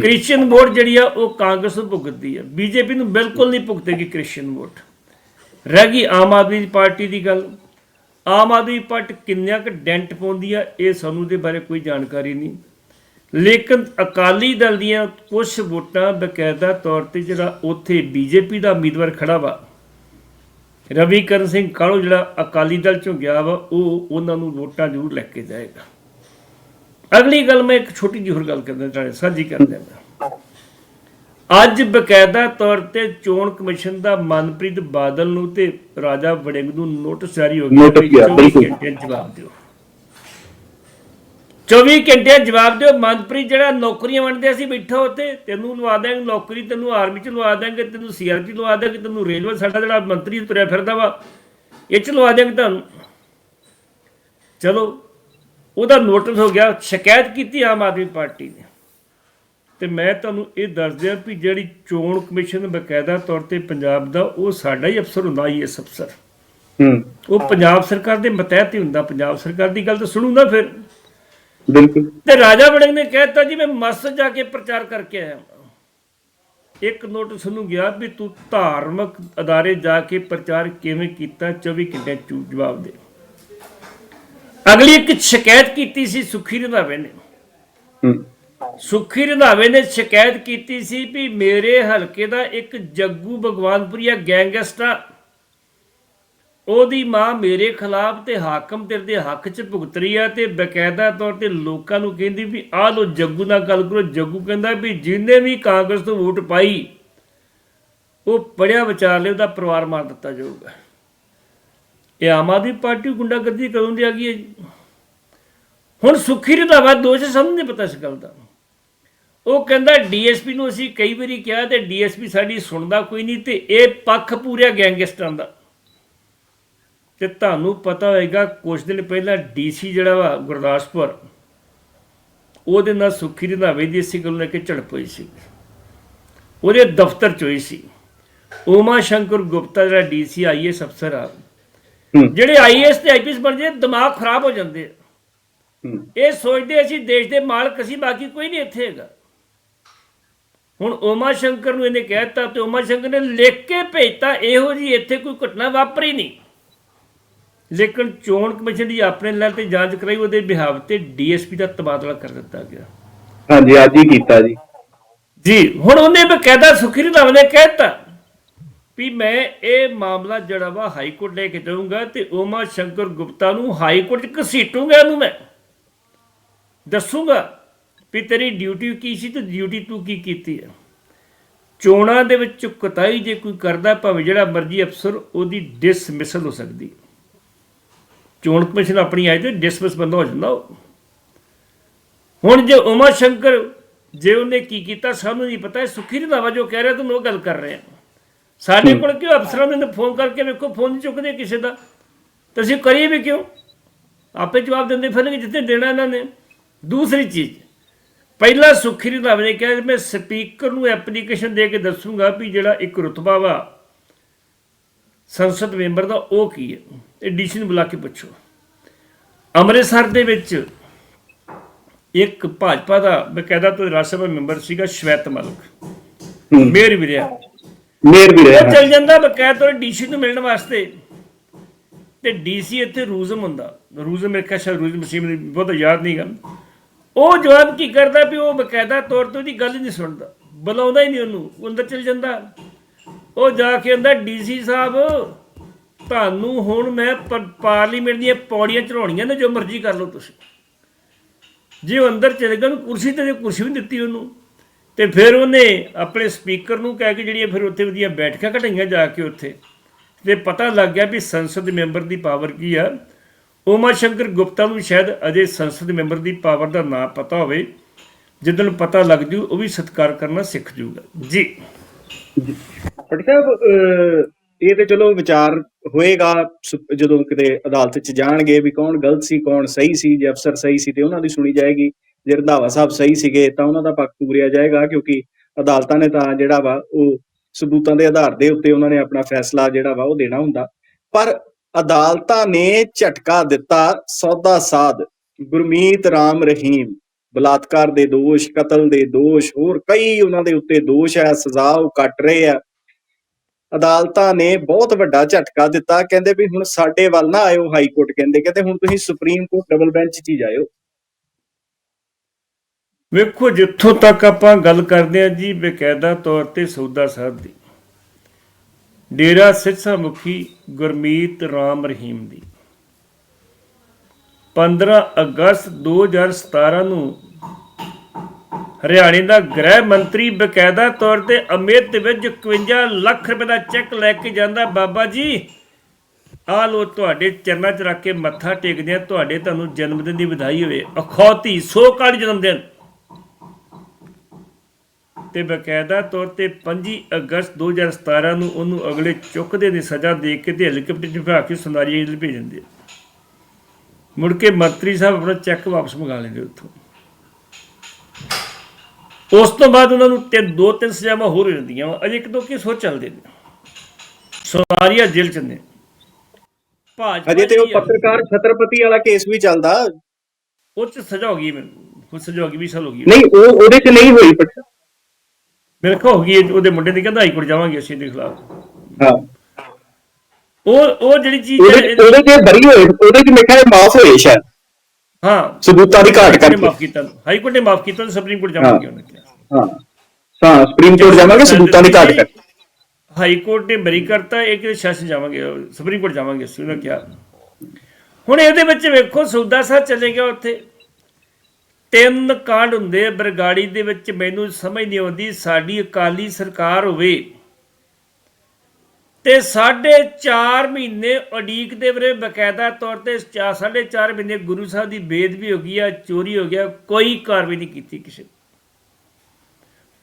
[SPEAKER 2] ਕ੍ਰਿਸਚੀਅਨ ਵੋਟ ਜਿਹੜੀ ਆ ਉਹ ਕਾਂਗਰਸ ਨੂੰ ਭੁਗਤਦੀ ਆ। ਬੀਜੇਪੀ ਨੂੰ ਬਿਲਕੁਲ ਨਹੀਂ ਭੁਗਤੇਗੀ ਕ੍ਰਿਸਚੀਅਨ ਵੋਟ। ਰਹਿ ਗਈ ਆਮ ਆਦਮੀ ਪਾਰਟੀ ਦੀ ਗੱਲ। ਆਮ ਆਦਮੀ ਪਾਰਟੀ ਕਿੰਨਿਆਂ ਕੁ ਡੈਂਟ ਪਾਉਂਦੀ ਆ, ਇਹ ਸਾਨੂੰ ਦੇ ਬਾਰੇ ਕੋਈ ਜਾਣਕਾਰੀ ਨਹੀਂ। ਲੇਕਿਨ ਅਕਾਲੀ ਦਲ ਦੀਆਂ ਕੁਝ ਵੋਟਾਂ ਬਕਾਇਦਾ ਤੌਰ ਤੇ ਜਿਹੜਾ ਉੱਥੇ ਬੀਜੇਪੀ ਦਾ ਉਮੀਦਵਾਰ ਖੜਾ ਵਾ, ਰਵੀਕਰਨ ਸਿੰਘ ਕਾਲੋ ਜਿਹੜਾ ਅਕਾਲੀ ਦਲ ਚੋਂ ਗਿਆ ਵਾ, ਉਹ ਉਹਨਾਂ ਨੂੰ ਵੋਟਾਂ ਜ਼ਰੂਰ ਲੈ ਕੇ ਜਾਏਗਾ। ਅਗਲੀ ਗੱਲ ਮੈਂ ਇੱਕ ਛੋਟੀ ਜਿਹੀ ਹੋਰ ਗੱਲ ਕਰਨਾ ਚਾਹੁੰਦਾ, ਸਾਂਝੀ ਕਰ ਮੈਂ। ਅੱਜ ਬਕਾਇਦਾ ਤੌਰ ਤੇ ਚੋਣ ਕਮਿਸ਼ਨ ਦਾ ਮਨਪ੍ਰੀਤ ਬਾਦਲ ਨੂੰ ਤੇ ਰਾਜਾ ਵੜਿੰਗ ਨੂੰ ਨੋਟਿਸ ਜਾਰੀ ਹੋ ਗਿਆ ਵੀ
[SPEAKER 1] ਗਿਆ,
[SPEAKER 2] 24
[SPEAKER 1] ਬਿਲਕੁਲ।
[SPEAKER 2] ਘੰਟਿਆਂ 'ਚ ਜਵਾਬ ਦਿਓ। 24 ਘੰਟਿਆਂ 'ਚ ਜਵਾਬ ਦਿਓ ਮਨਪ੍ਰੀਤ ਜਿਹੜਾ ਨੌਕਰੀਆਂ ਵੰਡਦੇ ਸੀ ਬੈਠਾ ਉੱਥੇ ਤੈਨੂੰ ਲਵਾ ਦਾਂਗੇ ਨੌਕਰੀ ਤੈਨੂੰ ਆਰਮੀ 'ਚ ਲਵਾ ਦਾਂਗੇ ਤੈਨੂੰ ਸੀਆਰਪੀ ਲਵਾ ਦਾਂਗੇ ਤੈਨੂੰ ਰੇਲਵੇ ਸਾਡਾ ਜਿਹੜਾ ਮੰਤਰੀ ਤੁਰਿਆ ਫਿਰਦਾ ਵਾ ਇਹ 'ਚ ਲਵਾ ਦਾਂਗੇ ਤੁਹਾਨੂੰ। ਚਲੋ ਉਹਦਾ ਨੋਟਿਸ ਹੋ ਗਿਆ ਸ਼ਿਕਾਇਤ ਕੀਤੀ ਆਮ ਆਦਮੀ ਪਾਰਟੀ ਨੇ। ਤੇ ਮੈਂ ਤੁਹਾਨੂੰ ਇਹ ਦੱਸ ਦਿਆਂ ਵੀ ਜਿਹੜੀ ਚੋਣ ਕਮਿਸ਼ਨ ਬਕਾਇਦਾ ਤੌਰ ਤੇ ਪੰਜਾਬ ਦਾ ਉਹ ਸਾਡਾ ਹੀ ਅਫਸਰ ਹੁੰਦਾ ਹੀ ਇਸ ਅਫਸਰ।
[SPEAKER 1] ਹੂੰ।
[SPEAKER 2] ਉਹ ਪੰਜਾਬ ਸਰਕਾਰ ਦੇ ਮਤਹਿਤ ਹੀ ਹੁੰਦਾ ਪੰਜਾਬ ਸਰਕਾਰ ਦੀ ਗੱਲ ਤਾਂ ਸੁਣੂ ਨਾ ਫਿਰ।
[SPEAKER 1] ਬਿਲਕੁਲ।
[SPEAKER 2] ਤੇ ਰਾਜਾ ਵੜਿੰਗ ਨੇ ਕਹਿਤਾ ਜੀ ਮੈਂ ਮਸਤ ਜਾ ਕੇ ਪ੍ਰਚਾਰ ਕਰਕੇ ਆਇਆ ਇੱਕ ਨੋਟਿਸ ਨੂੰ ਗਿਆ ਵੀ ਤੂੰ ਧਾਰਮਿਕ ਅਦਾਰੇ ਜਾ ਕੇ ਪ੍ਰਚਾਰ ਕਿਵੇਂ ਕੀਤਾ? 24 ਘੰਟੇ ਚ ਜਵਾਬ ਦੇ। ਅਗਲੀ ਇੱਕ ਸ਼ਿਕਾਇਤ ਕੀਤੀ ਸੀ ਸੁਖੀ ਰੰਧਾਵੇ ਨੇ।
[SPEAKER 1] ਹੂੰ।
[SPEAKER 2] ਸੁਖੀ ਰੰਧਾਵੇ ਨੇ ਸ਼ਿਕਾਇਤ ਕੀਤੀ ਸੀ ਵੀ ਮੇਰੇ ਹਲਕੇ ਦਾ ਇੱਕ ਜੱਗੂ ਭਗਵਾਨਪੁਰੀਆ ਗੈਂਗਸਟਰ, ਉਹਦੀ ਮਾਂ ਮੇਰੇ ਖਿਲਾਫ ਤੇ ਹਾਕਮ ਤੇਰੇ ਦੇ ਹੱਕ 'ਚ ਭੁਗਤ ਰਹੀ ਆ ਤੇ ਬਕਾਇਦਾ ਤੌਰ ਤੇ ਲੋਕਾਂ ਨੂੰ ਕਹਿੰਦੀ ਵੀ ਆਹ ਲੋ ਜੱਗੂ ਨਾਲ ਗੱਲ ਕਰੋ। ਜੱਗੂ ਕਹਿੰਦਾ ਵੀ ਜਿਹਨੇ ਵੀ ਕਾਂਗਰਸ ਤੋਂ ਵੋਟ ਪਾਈ, ਉਹ ਪੜਿਆ ਵਿਚਾਰ ਲਈ ਉਹਦਾ ਪਰਿਵਾਰ ਮਾਰ ਦਿੱਤਾ ਜਾਊਗਾ। ਇਹ ਆਮ ਆਦਮੀ ਪਾਰਟੀ ਗੁੰਡਾਗਰਦੀ ਕਦੋਂ ਦੀ ਆ ਗਈ ਹੈ ਜੀ? ਹੁਣ ਸੁਖੀ ਰੰਧਾਵਾ ਦੋਸ਼ ਨਹੀਂ ਪਤਾ ਇਸ ਗੱਲ ਦਾ। ਉਹ ਕਹਿੰਦਾ ਡੀਐਸਪੀ ਨੂੰ ਅਸੀਂ ਕਈ ਵਾਰੀ ਕਿਹਾ ਤੇ ਡੀਐਸਪੀ ਸਾਡੀ ਸੁਣਦਾ ਕੋਈ ਨਹੀਂ ਤੇ ਇਹ ਪੱਖ ਪੂਰਿਆ ਗੈਂਗਸਟਰਾਂ ਦਾ। ਤੇ ਤੁਹਾਨੂੰ ਪਤਾ ਹੋਏਗਾ ਕੁਝ ਦਿਨ ਪਹਿਲਾਂ ਡੀਸੀ ਜਿਹੜਾ ਵਾ ਗੁਰਦਾਸਪੁਰ ਉਹਦੇ ਨਾਲ ਸੁਖੀ ਰੰਧਾਵੇ ਦੀ ਇਸੇ ਗੱਲ ਨੂੰ ਲੈ ਕੇ ਝੜਪ ਹੋਈ ਸੀ। ਉਹਦੇ ਦਫ਼ਤਰ ਚ ਹੋਈ ਸੀ। ਓਮਾ ਸ਼ੰਕਰ ਗੁਪਤਾ ਜਿਹੜਾ ਡੀਸੀ ਆਈਐਸ ਅਫਸਰ ਆ ਜਿਹੜੇ ਆਈਐਸ ਤੇ ਆਈਪੀਐਸ ਬਣ ਜਾਂਦੇ ਦਿਮਾਗ ਖਰਾਬ ਹੋ ਜਾਂਦੇ ਆ। ਇਹ ਸੋਚਦੇ ਅਸੀਂ ਦੇਸ਼ ਦੇ ਮਾਲਕ ਅਸੀਂ ਬਾਕੀ ਕੋਈ ਨਹੀਂ ਇੱਥੇ ਹੈਗਾ। ਹੁਣ ਓਮਾ ਸ਼ੰਕਰ ਨੂੰ ਇਹਨੇ ਕਹਿਤਾ ਤੇ ਓਮਾ ਸ਼ੰਕਰ ਨੇ ਲਿਖ ਕੇ ਭੇਜਤਾ ਇਹੋ ਜੀ ਇੱਥੇ ਕੋਈ ਘਟਨਾ ਵਾਪਰੀ ਨਹੀਂ। ਲੇਕਿਨ ਚੋਣ ਕਮਿਸ਼ਨ ਦੀ ਆਪਣੇ ਲੈਵਲ ਤੇ ਜਾਂਚ ਕਰਾਈ ਉਹਦੇ ਬਿਹਾਵ ਤੇ ਡੀਐਸਪੀ ਦਾ ਤਬਾਦਲਾ ਕਰ ਦਿੱਤਾ ਗਿਆ।
[SPEAKER 1] ਹਾਂਜੀ ਅੱਜ ਹੀ ਕੀਤਾ ਜੀ।
[SPEAKER 2] ਜੀ ਹੁਣ ਉਹਨੇ ਬਕਾਇਦਾ ਸੁਖਰੀ ਰਾਮ ਨੇ ਕਹਿਤਾ ਵੀ ਮੈਂ ਇਹ ਮਾਮਲਾ ਜਿਹੜਾ ਵਾ ਹਾਈ ਕੋਰਟ ਲੈ ਕੇ ਜਾਊਂਗਾ ਤੇ ਓਮਾ ਸ਼ੰਕਰ ਗੁਪਤਾ ਨੂੰ ਹਾਈ ਕੋਰਟ 'ਚ ਘਸੀਟੂਗਾ ਇਹਨੂੰ ਮੈਂ। ਦੱਸੂਗਾ ਵੀ ਤੇਰੀ ਡਿਊਟੀ ਕੀ ਸੀ ਤੇ ਡਿਊਟੀ ਤੂੰ ਕੀ ਕੀਤੀ ਹੈ। ਚੋਣਾਂ ਦੇ ਵਿੱਚ ਕੁਤਾਈ ਜੇ ਕੋਈ ਕਰਦਾ ਭਾਵੇਂ ਜਿਹੜਾ ਮਰਜ਼ੀ ਅਫਸਰ ਉਹਦੀ ਡਿਸਮਿਸਲ ਹੋ ਸਕਦੀ। ਚੋਣ ਕਮਿਸ਼ਨ ਆਪਣੀ ਆਏ ਤੇ ਡਿਸਮਿਸ ਬੰਦਾ ਹੋ ਜਾਂਦਾ ਹੁਣ ਜੇ ਉਮਾ ਸ਼ੰਕਰ ਜੇ ਉਹਨੇ ਕੀ ਕੀਤਾ ਸਾਨੂੰ ਨਹੀਂ ਪਤਾ ਸੁਖੀ ਰੰਧਾਵਾ ਜੋ ਕਹਿ ਰਿਹਾ ਤੁਹਾਨੂੰ ਉਹ ਗੱਲ ਕਰ ਰਹੇ। ਸਾਡੇ ਕੋਲ ਕਿਉਂ ਅਫਸਰਾਂ ਨੇ ਫੋਨ ਕਰਕੇ ਵੇਖੋ ਫੋਨ ਨਹੀਂ ਚੁੱਕਦੇ ਕਿਸੇ ਦਾ? ਤਾਂ ਅਸੀਂ ਕਰੀਏ ਵੀ ਕਿਉਂ? ਆਪੇ ਜਵਾਬ ਦਿੰਦੇ ਫਿਰਨਗੇ ਜਿੱਥੇ ਦੇਣਾ ਇਹਨਾਂ ਨੇ। ਦੂਸਰੀ ਚੀਜ਼ ਪਹਿਲਾ ਸੁਖੀ ਰੰਧਾਵਾ ਨੇ ਕਿਹਾ ਮੈਂ ਸਪੀਕਰ ਨੂੰ ਐਪਲੀਕੇਸ਼ਨ ਦੇ ਕੇ ਦੱਸੂਗਾ ਵੀ ਜਿਹੜਾ ਇੱਕ ਰੁਤਬਾ ਵਾ ਸੰਸਦ ਮੈਂਬਰ ਦਾ ਉਹ ਕੀ ਹੈ? ਇਹ ਡੀਸੀ ਨੂੰ ਬੁਲਾ ਕੇ ਪੁੱਛੋ। ਅੰਮ੍ਰਿਤਸਰ ਦੇ ਵਿੱਚ ਇੱਕ ਭਾਜਪਾ ਦਾ ਬਕਾਇਦਾ ਤੋਂ ਰਾਜ ਸਭਾ ਮੈਂਬਰ ਸੀਗਾ ਸ਼ਵੈਤ ਮਲਕ। ਮੇਰ ਵੀ ਰਿਹਾ।
[SPEAKER 1] ਮੇਰ ਵੀ ਰਿਹਾ।
[SPEAKER 2] ਚਲ ਜਾਂਦਾ ਬਕਾਇਦਾ ਤੋਂ ਡੀਸੀ ਨੂੰ ਮਿਲਣ ਵਾਸਤੇ। ਤੇ ਡੀਸੀ ਇੱਥੇ ਰੂਜ਼ਮ ਹੁੰਦਾ। ਰੂਜ਼ਮ ਮੇਰੇ ਖਿਆਲ ਸ਼ਾਇਦ ਰੂਜ਼ਮ ਮਸੀਮ ਦੀ ਬਹੁਤ ਯਾਦ ਨਹੀਂ ਗਾ। ਉਹ ਜਵਾਬ ਕੀ ਕਰਦਾ ਵੀ ਉਹ ਬਕਾਇਦਾ ਤੌਰ ਤੇ ਉਹਦੀ ਗੱਲ ਹੀ ਨਹੀਂ ਸੁਣਦਾ, ਬੁਲਾਉਂਦਾ ਹੀ ਨਹੀਂ ਉਹਨੂੰ ਅੰਦਰ ਚਲ ਜਾਂਦਾ। ਉਹ ਜਾ ਕੇ ਅੰਦਰ ਡੀਸੀ ਸਾਹਿਬ, ਤੁਹਾਨੂੰ ਹੁਣ ਮੈਂ ਪਾਰਲੀਮੈਂਟ ਦੀਆਂ ਪੌੜੀਆਂ ਚੜਾਉਣੀਆਂ ਨੇ, ਜੋ ਮਰਜ਼ੀ ਕਰ ਲਓ ਤੁਸੀਂ। ਜੇ ਉਹ ਅੰਦਰ ਚਲੇ ਗਿਆ ਉਹਨੂੰ ਕੁਰਸੀ ਤੇ ਕੁਰਸੀ ਵੀ ਦਿੱਤੀ ਉਹਨੂੰ। ਤੇ ਫਿਰ ਉਹਨੇ ਆਪਣੇ ਸਪੀਕਰ ਨੂੰ ਕਹਿ ਕੇ ਜਿਹੜੀਆਂ ਫਿਰ ਉੱਥੇ ਉਹਦੀਆਂ ਬੈਠਕਾਂ ਘਟਾਈਆਂ ਜਾ ਕੇ ਉੱਥੇ। ਤੇ ਪਤਾ ਲੱਗ ਗਿਆ ਵੀ ਸੰਸਦ ਮੈਂਬਰ ਦੀ ਪਾਵਰ ਕੀ ਆ? ਉਮਾ ਸ਼ੰਕਰ ਗੁਪਤਾ ਨੂੰ ਸ਼ਾਇਦ ਅਜੇ ਸੰਸਦ ਮੈਂਬਰ ਦੀ ਪਾਵਰ ਦਾ ਨਾਂ ਪਤਾ ਹੋਵੇ ਜਿੱਦਣ ਪਤਾ ਲੱਗ ਜੂ, ਉਹ ਵੀ ਸਤਿਕਾਰ ਕਰਨਾ ਸਿੱਖ ਜੂਗਾ। ਜੀ।
[SPEAKER 1] ਪਟ ਸਾਹਿਬ ਇਹ ਤੇ ਚਲੋ ਵਿਚਾਰ ਹੋਏਗਾ ਜਦੋਂ ਕਿਤੇ ਅਦਾਲਤ 'ਚ ਜਾਣਗੇ ਵੀ ਕੌਣ ਗਲਤ ਸੀ, ਕੌਣ ਸਹੀ ਸੀ, ਜੇ ਅਫਸਰ ਸਹੀ ਸੀ ਤੇ ਉਹਨਾਂ ਦੀ ਸੁਣੀ ਜਾਏਗੀ। ਜੇ ਰੰਧਾਵਾ ਸਾਹਿਬ ਸਹੀ ਸੀਗੇ, ਤਾਂ ਉਹਨਾਂ ਦਾ ਪੱਖ ਪੂਰਿਆ ਜਾਏਗਾ, ਕਿਉਂਕਿ ਅਦਾਲਤਾਂ ਨੇ ਤਾਂ ਜਿਹੜਾ ਵਾ, ਉਹ ਸਬੂਤਾਂ ਦੇ ਆਧਾਰ ਦੇ ਉੱਤੇ ਉਹਨਾਂ ਨੇ ਆਪਣਾ ਫੈਸਲਾ ਜਿਹੜਾ ਵਾ, ਉਹ ਦੇਣਾ ਹੁੰਦਾ। ਪਰ ਅਦਾਲਤਾਂ ਨੇ ਝਟਕਾ ਦਿੱਤਾ ਸੌਦਾ ਸਾਧ, ਗੁਰਮੀਤ ਰਾਮ ਰਹੀਮ, ਬਲਾਤਕਾਰ ਦੇ ਦੋਸ਼, ਕਤਲ ਦੇ ਦੋਸ਼, ਹੋਰ ਕਈ ਉਹਨਾਂ ਦੇ ਉੱਤੇ ਦੋਸ਼ ਹੈ, ਸਜ਼ਾ ਉਹ ਕੱਟ ਰਹੇ ਆ। ਅਦਾਲਤਾਂ ਨੇ ਬਹੁਤ ਵੱਡਾ ਝਟਕਾ ਦਿੱਤਾ, ਕਹਿੰਦੇ ਵੀ ਹੁਣ ਸਾਡੇ ਵੱਲ ਨਾ ਆਇਓ ਹਾਈ ਕੋਰਟ ਕਹਿੰਦੇ ਕਹਿੰਦੇ ਹੁਣ ਤੁਸੀਂ ਸੁਪਰੀਮ ਕੋਰਟ ਡਬਲ ਬੈਂਚ 'ਚ ਹੀ ਜਾਇਓ।
[SPEAKER 2] ਵੇਖੋ ਜਿੱਥੋਂ ਤੱਕ ਆਪਾਂ ਗੱਲ ਕਰਦੇ ਹਾਂ ਜੀ ਬਕਾਇਦਾ ਤੌਰ ਤੇ ਸੌਦਾ ਸਾਧ ਦੀ। ਡੇਰਾ ਸਿਰਸਾ ਮੁਖੀ ਗੁਰਮੀਤ ਰਾਮ ਰਹੀਮ ਦੀ। 15 ਅਗਸਤ 2017 ਨੂੰ ਹਰਿਆਣੇ ਦਾ ਗ੍ਰਹਿ ਮੰਤਰੀ ਬਕਾਇਦਾ ਤੌਰ ਤੇ ਅਮਿਤ ਵਿੱਚ 51 ਲੱਖ ਰੁਪਏ ਦਾ ਚੈੱਕ ਲੈ ਕੇ ਜਾਂਦਾ। ਬਾਬਾ ਜੀ ਆ ਲੋ ਤੁਹਾਡੇ ਚਰਨਾਂ 'ਚ ਰੱਖ ਕੇ ਮੱਥਾ ਟੇਕਦੇ ਆ ਤੁਹਾਡੇ ਤੁਹਾਨੂੰ ਜਨਮ ਦਿਨ ਦੀ ਵਧਾਈ ਹੋਵੇ। ਅਖੌਤੀ ਸੋ ਕਾਲ ਜਨਮ ਦਿਨ। ਤੇ ਬਕਾਇਦਾ ਤੌਰ ਤੇ 25 ਅਗਸਤ 2017 ਨੂੰ ਉਹਨੂੰ ਅਗਲੇ ਚੁੱਕਦੇ ਦੀ ਸਜ਼ਾ ਦੇ ਕੇ ਤੇ ਹੈਲੀਕਾਪਟਰ 'ਚ ਬਿਠਾ ਕੇ ਸੁਨਾਰੀ ਜੇਲ੍ਹ ਭੇਜ ਦਿੰਦੇ। ਮੁੜ ਕੇ ਮੰਤਰੀ ਸਾਹਿਬ ਆਪਣਾ ਚੈੱਕ ਵਾਪਸ ਮੰਗਾ ਲੈਂਦੇ ਉੱਥੋਂ। ਉਸ ਤੋਂ ਬਾਅਦ ਉਹਨਾਂ ਨੂੰ ਤੇ ਦੋ ਤਿੰਨ ਸਜ਼ਾਵਾਂ ਹੋਰ ਵਾ। ਅਜੇ ਇੱਕ ਦੋ ਕੇਸ ਹੋਰ ਚੱਲਦੇ ਨੇ। ਸੁਨਾਰੀਆ ਜੇਲ੍ਹ ਚ ਨੇ। ਭਾਜਪਾ
[SPEAKER 1] ਅਜੇ ਤੇ ਉਹ ਪੱਤਰਕਾਰ ਛਤਰਪਤੀ ਵਾਲਾ ਕੇਸ ਵੀ ਚੱਲਦਾ।
[SPEAKER 2] ਉਹ ਚ ਸਜ਼ਾ ਹੋ ਗਈ ਮੈਨੂੰ। ਉਹ ਸਜ਼ਾ ਹੋ ਗਈ 20 ਸਾਲ ਹੋ ਗਈ।
[SPEAKER 1] ਨਹੀਂ ਉਹ ਉਹਦੇ 'ਚ ਨਹੀਂ ਹੋਈ ਪਟ
[SPEAKER 2] ਮੇਰੇ ਹੋ ਗਈ ਉਹਦੇ ਮੁੰਡੇ ਨੇ ਕਹਿੰਦਾ ਹਾਈ ਕੋਰਟ ਜਾਵਾਂਗੇ ਅਸੀਂ ਇਹਦੇ ਖਿਲਾਫ।
[SPEAKER 1] ਹਾਂ।
[SPEAKER 2] ਉਹ ਉਹ ਜਿਹੜੀ ਚੀਜ਼
[SPEAKER 1] ਉਹਦੇ 'ਚ ਬਰੀ ਹੋਏ ਉਹਦੇ 'ਚ ਮੇਰੇ ਖਿਆਲ ਮਾਫ ਹੋਏ ਸ਼ਾਇਦ।
[SPEAKER 2] ਹਾਂ।
[SPEAKER 1] ਸਬੂਤਾਂ ਦੀ ਘਾਟ ਕਰਕੇ।
[SPEAKER 2] ਮਾਫ ਕੀਤਾ ਹਾਈ ਕੋਰਟ ਨੇ ਮਾਫ ਕੀਤਾ ਤੇ ਸੁਪਰੀਮ ਕੋਰਟ ਜਾਵਾਂਗੇ ਉਹਨੇ ਕਿਹਾ।
[SPEAKER 1] ਹਾਂ। ਹਾਂ। ਸੁਪਰੀਮ ਕੋਰਟ ਜਾਵਾਂਗੇ ਸਬੂਤਾਂ ਦੀ ਘਾਟ ਕਰਕੇ।
[SPEAKER 2] ਹਾਈ ਕੋਰਟ ਨੇ ਬਰੀ ਕਰਤਾ ਇਹ ਕਿ ਸੈਸ਼ਨ ਜਾਵਾਂਗੇ ਸੁਪਰੀਮ ਕੋਰਟ ਜਾਵਾਂਗੇ ਅਸੀਂ ਉਹਨਾਂ ਕਿਹਾ। ਹੁਣ ਇਹਦੇ ਵਿੱਚ ਵੇਖੋ ਸੌਦਾ ਸਾਹਿਬ ਚਲੇ ਗਿਆ ਉੱਥੇ। ਤਿੰਨ ਕਾਂਡ ਹੁੰਦੇ ਬਰਗਾੜੀ ਦੇ ਵਿੱਚ ਮੈਨੂੰ ਸਮਝ ਨਹੀਂ ਆਉਂਦੀ, ਸਾਡੀ ਅਕਾਲੀ ਸਰਕਾਰ ਹੋਵੇ। ਤੇ ਸਾਢੇ 4 ਮਹੀਨੇ ਉਡੀਕ ਦੇ ਵੀਰੇ ਬਕਾਇਦਾ ਤੌਰ ਤੇ ਚਾ- ਸਾਢੇ 4 ਮਹੀਨੇ ਗੁਰੂ ਸਾਹਿਬ ਦੀ ਬੇਦਬੀ ਹੋ ਗਈ ਆ, ਚੋਰੀ ਹੋ ਗਿਆ, ਕੋਈ ਕਾਰਵਾਈ ਨਹੀਂ ਕੀਤੀ ਕਿਸੇ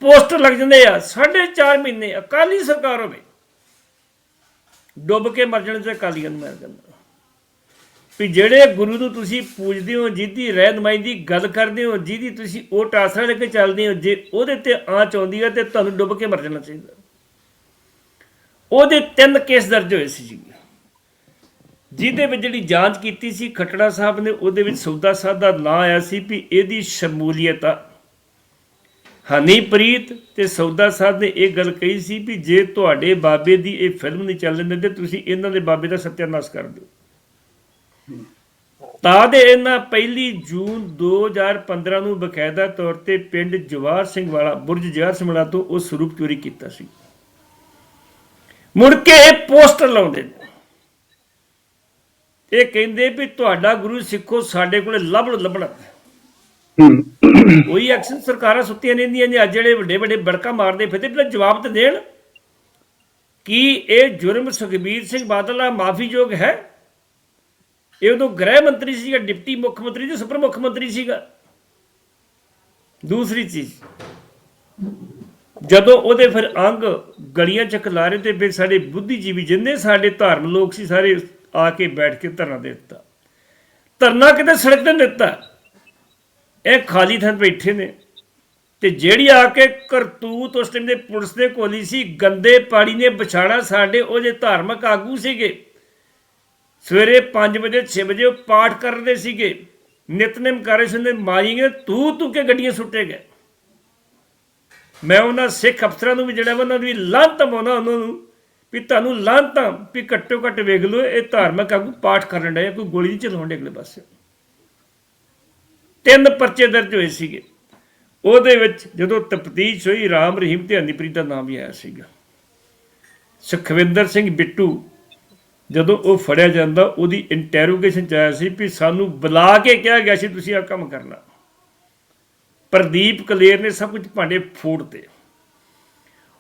[SPEAKER 2] ਪੋਸਟਰ ਲੱਗ ਜਾਂਦੇ ਆ, ਸਾਢੇ 4 ਮਹੀਨੇ ਅਕਾਲੀ ਸਰਕਾਰ ਹੋਵੇ। ਡੁੱਬ ਕੇ ਮਰ ਜਾਣ ਤੇ ਅਕਾਲੀਆਂ ਨੂੰ ਮਾਰ ਦਿੰਦਾ ਵੀ ਜਿਹੜੇ ਗੁਰੂ ਨੂੰ ਤੁਸੀਂ ਪੂਜਦੇ ਹੋ, ਜਿਹਦੀ ਰਹਿਨਮਾਈ ਦੀ ਗੱਲ ਕਰਦੇ ਹੋ, ਜਿਹਦੀ ਤੁਸੀਂ ਉਹ ਟਾਸਰਾ ਲੈ ਕੇ ਚੱਲਦੇ ਹੋ, ਜੇ ਉਹਦੇ ਤੇ ਆਂਚ ਆਉਂਦੀ ਹੈ ਤੇ ਤੁਹਾਨੂੰ ਡੁੱਬ ਕੇ ਮਰ ਜਾਣਾ ਚਾਹੀਦਾ। ਉਹਦੇ ਤਿੰਨ ਕੇਸ ਦਰਜ ਹੋਏ ਸੀ ਜੀ। ਜਿਹਦੇ ਵਿੱਚ ਜਿਹੜੀ ਜਾਂਚ ਕੀਤੀ ਸੀ ਖਟੜਾ ਸਾਹਿਬ ਨੇ, ਉਹਦੇ ਵਿੱਚ ਸੌਦਾ ਸਾਹਿਬ ਦਾ ਨਾਂ ਆਇਆ ਸੀ ਵੀ ਇਹਦੀ ਸ਼ਮੂਲੀਅਤ ਆ। ਹਨੀਪ੍ਰੀਤ ਤੇ ਸੌਦਾ ਸਾਹਿਬ ਨੇ ਇਹ ਗੱਲ ਕਹੀ ਸੀ ਵੀ ਜੇ ਤੁਹਾਡੇ ਬਾਬੇ ਦੀ ਇਹ ਫਿਲਮ ਨਹੀਂ ਚੱਲਣ ਦਿੰਦੇ ਤੁਸੀਂ ਇਹਨਾਂ ਦੇ ਬਾਬੇ ਦਾ ਸਤਿਆਨਾਸ਼ ਕਰ ਦਿਓ। ਤਾਂ ਦੇ ਇਹਨਾਂ ਪਹਿਲੀ ਜੂਨ 2015 ਨੂੰ ਬਕਾਇਦਾ ਤੌਰ ਤੇ ਪਿੰਡ ਜਵਾਰ ਸਿੰਘ ਵਾਲਾ ਬੁਰਜ ਜਵਾਰ ਸਿੰਘ ਵਾਲਾ ਤੋਂ ਉਹ ਸਰੂਪ ਚੋਰੀ ਕੀਤਾ ਸੀ। ਮੁੜ ਕੇ ਇਹ ਪੋਸਟਰ ਲਾਉਂਦੇ ਇਹ ਕਹਿੰਦੇ ਵੀ ਤੁਹਾਡਾ ਗੁਰੂ ਸਿੱਖੋ ਸਾਡੇ ਕੋਲੇ ਲੱਭ ਲੱਭਣਾ।
[SPEAKER 1] ਹੂੰ।
[SPEAKER 2] ਕੋਈ ਐਕਸ਼ਨ ਸਰਕਾਰਾਂ ਸੁੱਤੀਆਂ ਰਹਿੰਦੀਆਂ ਨੇ ਅੱਜ ਜਿਹੜੇ ਵੱਡੇ ਵੱਡੇ ਬੜਕਾ ਮਾਰਦੇ ਫਿਰਦੇ ਪਹਿਲਾਂ ਜਵਾਬ ਤੇ ਦੇਣ। ਕੀ ਇਹ ਜੁਰਮ ਸੁਖਬੀਰ ਸਿੰਘ ਬਾਦਲ ਦਾ ਮਾਫੀਯੋਗ ਹੈ? ਇਹ ਉਦੋਂ ਗ੍ਰਹਿ ਮੰਤਰੀ ਸੀਗਾ, ਡਿਪਟੀ ਮੁੱਖ ਮੰਤਰੀ ਤੇ ਸੁਪਰ ਮੁੱਖ ਮੰਤਰੀ ਸੀਗਾ। ਦੂਸਰੀ ਚੀਜ਼, ਜਦੋਂ ਉਹਦੇ ਫਿਰ ਅੰਗ ਗਲੀਆਂ ਚ ਖਲਾਰੇ ਤੇ ਫਿਰ ਸਾਡੇ ਬੁੱਧੀਜੀਵੀ ਜਿੰਨੇ ਸਾਡੇ ਧਾਰਮ ਲੋਕ ਸੀ, ਸਾਰੇ ਆ ਕੇ ਬੈਠ ਕੇ ਧਰਨਾ ਦੇ ਦਿੱਤਾ। ਧਰਨਾ ਕਿਤੇ ਸੜਕ ਤੇ ਦਿੱਤਾ। ਇਹ ਖਾਲੀ ਥਾਂ ਬੈਠੇ ਨੇ। ਤੇ ਜਿਹੜੀ ਆ ਕੇ ਕਰਤੂਤ ਉਸ ਟਾਈਮ ਦੇ ਪੁਲਿਸ ਦੇ ਕੋਲੀ ਸੀ, ਗੰਦੇ ਪਾਣੀ ਨੇ ਵਿਛਾੜਾ ਸਾਡੇ, ਉਹ ਜੇ ਧਾਰਮਿਕ ਆਗੂ ਸੀਗੇ ਸਵੇਰੇ 5 ਵਜੇ 6 ਵਜੇ ਉਹ ਪਾਠ ਕਰਦੇ ਸੀਗੇ। ਨਿਤਨੇਮ ਕਰ ਰਹੇ ਸੀ ਮਾਰੀ ਗਏ, ਤੂੰ ਤੂੰ ਕੇ ਗੱਡੀਆਂ ਸੁੱਟੇ ਗਏ। ਮੈਂ ਉਹਨਾਂ ਸਿੱਖ ਅਫਸਰਾਂ ਨੂੰ ਵੀ ਜਿਹੜਾ ਵਾ ਉਹਨਾਂ ਦੀ ਲਾਂਤ ਪਾਉਣਾ ਉਹਨਾਂ ਨੂੰ, ਵੀ ਤੁਹਾਨੂੰ ਲਾਂਤਾਂ ਵੀ ਘੱਟੋ ਘੱਟ ਵੇਖ ਲਓ, ਇਹ ਧਾਰਮਿਕ ਆਗੂ ਪਾਠ ਕਰਨ ਡਿਆ ਕੋਈ ਗੋਲੀ ਨਹੀਂ ਚਲਾਉਣ ਡੇ ਅਗਲੇ ਪਾਸੇ। ਤਿੰਨ ਪਰਚੇ ਦਰਜ ਹੋਏ ਸੀਗੇ। ਉਹਦੇ ਵਿੱਚ ਜਦੋਂ ਤਫਤੀਸ਼ ਹੋਈ, ਰਾਮ ਰਹੀਮ ਤੇ ਹਨੀਪ੍ਰੀਤ ਦਾ ਨਾਮ ਵੀ ਆਇਆ ਸੀਗਾ। ਸੁਖਵਿੰਦਰ ਸਿੰਘ ਬਿੱਟੂ ਜਦੋਂ ਉਹ ਫੜਿਆ ਜਾਂਦਾ ਉਹਦੀ ਇੰਟਰੋਗੇਸ਼ਨ ਚ ਆਇਆ ਸੀ ਵੀ ਸਾਨੂੰ ਬੁਲਾ ਕੇ ਕਿਹਾ ਗਿਆ ਸੀ ਤੁਸੀਂ ਆਹ ਕੰਮ ਕਰਨਾ। ਪ੍ਰਦੀਪ ਕਲੇਰ ਨੇ ਸਭ ਕੁਝ ਭਾਂਡੇ ਫੋੜਤੇ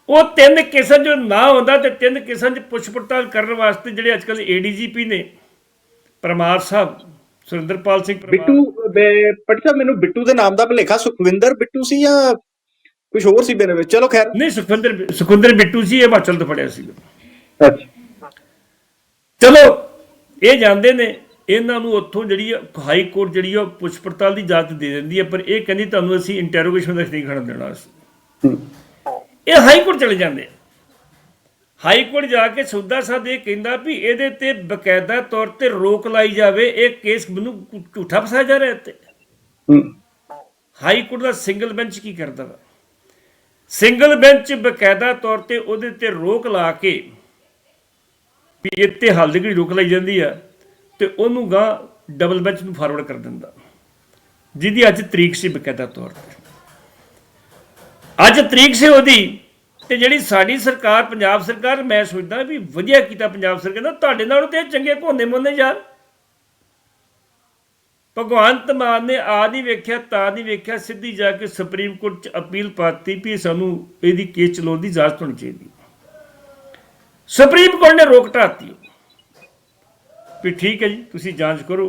[SPEAKER 2] ਉਹ ਤਿੰਨ ਕੇਸਾਂ ਜੋ ਨਾ ਹੁੰਦਾ ਤੇ ਤਿੰਨ ਕੇਸਾਂ 'ਚ ਪੁੱਛ ਪੜਤਾਲ ਕਰਨ ਵਾਸਤੇ ਜਿਹੜੇ ਅੱਜਕੱਲ ਏਡੀਜੀਪੀ ਨੇ ਪਰਮਾਰ ਸਾਹਿਬ ਸੁਰਿੰਦਰਪਾਲ ਸਿੰਘ ਪਰਮਾਰ।
[SPEAKER 1] ਬਿੱਟੂ ਬੇ- ਪੱਟੀ ਸਾਹਿਬ ਮੈਨੂੰ ਬਿੱਟੂ ਦੇ ਨਾਮ ਦਾ ਭੁਲੇਖਾ ਸੁਖਵਿੰਦਰ ਬਿੱਟੂ ਸੀ ਜਾਂ ਕੁਝ ਹੋਰ ਸੀ ਮੇਰੇ ਵਿੱਚ? ਚਲੋ ਖੈਰ।
[SPEAKER 2] ਨਹੀਂ ਸੁਖਵਿੰਦਰ ਸੁਖਵਿੰਦਰ ਬਿੱਟੂ ਸੀ ਇਹ ਹਿਮਾਚਲ ਤੋਂ ਫੜਿਆ ਸੀ।
[SPEAKER 1] ਅੱਛਾ।
[SPEAKER 2] ਚਲੋ ਇਹ ਜਾਂਦੇ ਨੇ ਇਹਨਾਂ ਨੂੰ ਉੱਥੋਂ ਜਿਹੜੀ ਹਾਈ ਕੋਰਟ ਜਿਹੜੀ ਆ ਉਹ ਪੁੱਛ ਪੜਤਾਲ ਦੀ ਇਜਾਜ਼ਤ ਦੇ ਦਿੰਦੀ ਹੈ ਪਰ ਇਹ ਕਹਿੰਦੀ ਤੁਹਾਨੂੰ ਅਸੀਂ ਇੰਟਰੋਗੇਸ਼ਨ ਦਾ ਨਹੀਂ ਖੜਨ ਦੇਣਾ ਇਹ ਹਾਈ ਕੋਰਟ ਚਲੇ ਜਾਂਦੇ ਹਾਈ ਕੋਰਟ ਜਾ ਕੇ ਸੌਦਾ ਸਾਹਿਬ ਇਹ ਕਹਿੰਦਾ ਵੀ ਇਹਦੇ ਤੇ ਬਕਾਇਦਾ ਤੌਰ ਤੇ ਰੋਕ ਲਾਈ ਜਾਵੇ ਇਹ ਕੇਸ ਮੈਨੂੰ ਝੂਠਾ ਫਸਾਇਆ ਜਾ ਰਿਹਾ
[SPEAKER 1] ਹੂੰ।
[SPEAKER 2] ਹਾਈ ਕੋਰਟ ਦਾ ਸਿੰਗਲ ਬੈਂਚ ਕੀ ਕਰਦਾ ਵਾ? ਸਿੰਗਲ ਬੈਂਚ ਬਕਾਇਦਾ ਤੌਰ ਤੇ ਉਹਦੇ ਤੇ ਰੋਕ ਲਾ ਕੇ ਵੀ ਇੱਥੇ ਹੱਲ ਦੀ ਜਿਹੜੀ ਰੋਕ ਲਈ ਜਾਂਦੀ ਆ ਤੇ ਉਹਨੂੰ ਗਾਂ ਡਬਲ ਬੈਂਚ ਨੂੰ ਫਾਰਵਰਡ ਕਰ ਦਿੰਦਾ। ਜਿਹਦੀ ਅੱਜ ਤਰੀਕ ਸੀ ਬਕਾਇਦਾ ਤੌਰ ਤੇ। ਅੱਜ ਤਰੀਕ ਸੀ ਉਹਦੀ ਤੇ ਜਿਹੜੀ ਸਾਡੀ ਸਰਕਾਰ, ਪੰਜਾਬ ਸਰਕਾਰ, ਮੈਂ ਸੋਚਦਾ ਵੀ ਵਧੀਆ ਕੀਤਾ ਪੰਜਾਬ ਸਰਕਾਰ ਦਾ ਤੁਹਾਡੇ ਨਾਲੋਂ ਤੇ ਇਹ ਚੰਗੇ ਘੋਂਦੇ ਮੋਨੇ ਯਾਰ। ਭਗਵੰਤ ਮਾਨ ਨੇ ਆ ਨਹੀਂ ਵੇਖਿਆ, ਤਾਂ ਨਹੀਂ ਵੇਖਿਆ, ਸਿੱਧੀ ਜਾ ਕੇ ਸੁਪਰੀਮ ਕੋਰਟ ਚ ਅਪੀਲ ਪਾਤੀ ਵੀ ਸਾਨੂੰ ਇਹਦੀ ਕੇਸ ਚਲਾਉਣ ਦੀ ਇਜਾਜ਼ਤ ਹੋਣੀ ਚਾਹੀਦੀ। ਸੁਪਰੀਮ ਕੋਰਟ ਨੇ ਰੋਕ ਢਾਤੀ ਵੀ ਠੀਕ ਹੈ ਜੀ ਤੁਸੀਂ ਜਾਂਚ ਕਰੋ।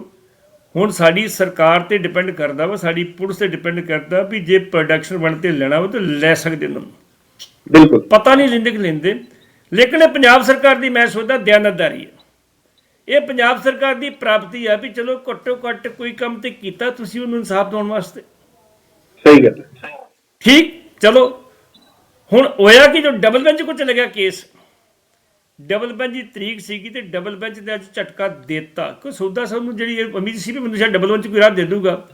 [SPEAKER 2] ਹੁਣ ਸਾਡੀ ਸਰਕਾਰ ਤੇ ਡਿਪੈਂਡ ਕਰਦਾ ਵਾ ਸਾਡੀ ਪੁਲਿਸ ਤੇ ਡਿਪੈਂਡ ਕਰਦਾ ਵੀ ਜੇ ਪ੍ਰੋਡਕਸ਼ਨ ਬਣ ਤੇ ਲੈਣਾ ਵਾ ਤਾਂ ਲੈ ਸਕਦੇ ਨੇ।
[SPEAKER 1] ਬਿਲਕੁਲ।
[SPEAKER 2] ਪਤਾ ਨਹੀਂ ਲੈਂਦੇ ਕਿ ਲੈਂਦੇ। ਲੇਕਿਨ ਇਹ ਪੰਜਾਬ ਸਰਕਾਰ ਦੀ ਮੈਂ ਸੋਚਦਾ ਦਿਆਨਤਦਾਰੀ ਹੈ ਇਹ ਪੰਜਾਬ ਸਰਕਾਰ ਦੀ ਪ੍ਰਾਪਤੀ ਆ ਵੀ ਚਲੋ ਘੱਟੋ ਘੱਟ ਕੋਈ ਕੰਮ ਤੇ ਕੀਤਾ ਤੁਸੀਂ ਉਹਨੂੰ ਇਨਸਾਫ ਦਿਵਾਉਣ ਵਾਸਤੇ।
[SPEAKER 1] ਸਹੀ ਗੱਲ।
[SPEAKER 2] ਠੀਕ ਚਲੋ। ਹੁਣ ਹੋਇਆ ਕਿ ਜੋ ਡਬਲ ਬੈਂਚ ਕੋ ਚਲੇ ਗਿਆ ਕੇਸ ਡਬਲ ਬੈਂਚ ਦੀ ਤਰੀਕ ਸੀਗੀ ਤੇ ਡਬਲ ਬੈਂਚ ਨੇ ਅੱਜ ਝਟਕਾ ਦਿੱਤਾ। ਕਿ ਸੌਦਾ ਸਾਹਿਬ ਨੂੰ ਜਿਹੜੀ ਉਮੀਦ ਸੀ ਵੀ ਮੈਨੂੰ ਸ਼ਾਇਦ ਡਬਲ ਬੈਂਚ ਕੋਈ ਰਾਹ ਦੇ ਦੂਗਾ?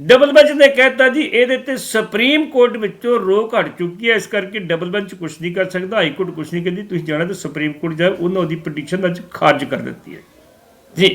[SPEAKER 2] ਡਬਲ ਬੈਂਚ ਨੇ ਕਹਿਤਾ ਜੀ ਇਹਦੇ ਤੇ ਸੁਪਰੀਮ ਕੋਰਟ ਵਿੱਚੋਂ ਰੋਕ ਹਟ ਚੁੱਕੀ ਹੈ ਇਸ ਕਰਕੇ ਡਬਲ ਬੈਂਚ ਕੁਝ ਨਹੀਂ ਕਰ ਸਕਦਾ ਹਾਈ ਕੋਰਟ ਕੁਝ ਨਹੀਂ ਕਹਿੰਦੀ ਤੁਸੀਂ ਜਾਣਾ ਤੇ ਸੁਪਰੀਮ ਕੋਰਟ ਜਾ ਉਹਨਾਂ ਉਹਦੀ ਪਟੀਸ਼ਨ ਅੱਜ ਖਾਰਜ ਕਰ ਦਿੱਤੀ ਹੈ। ਜੀ।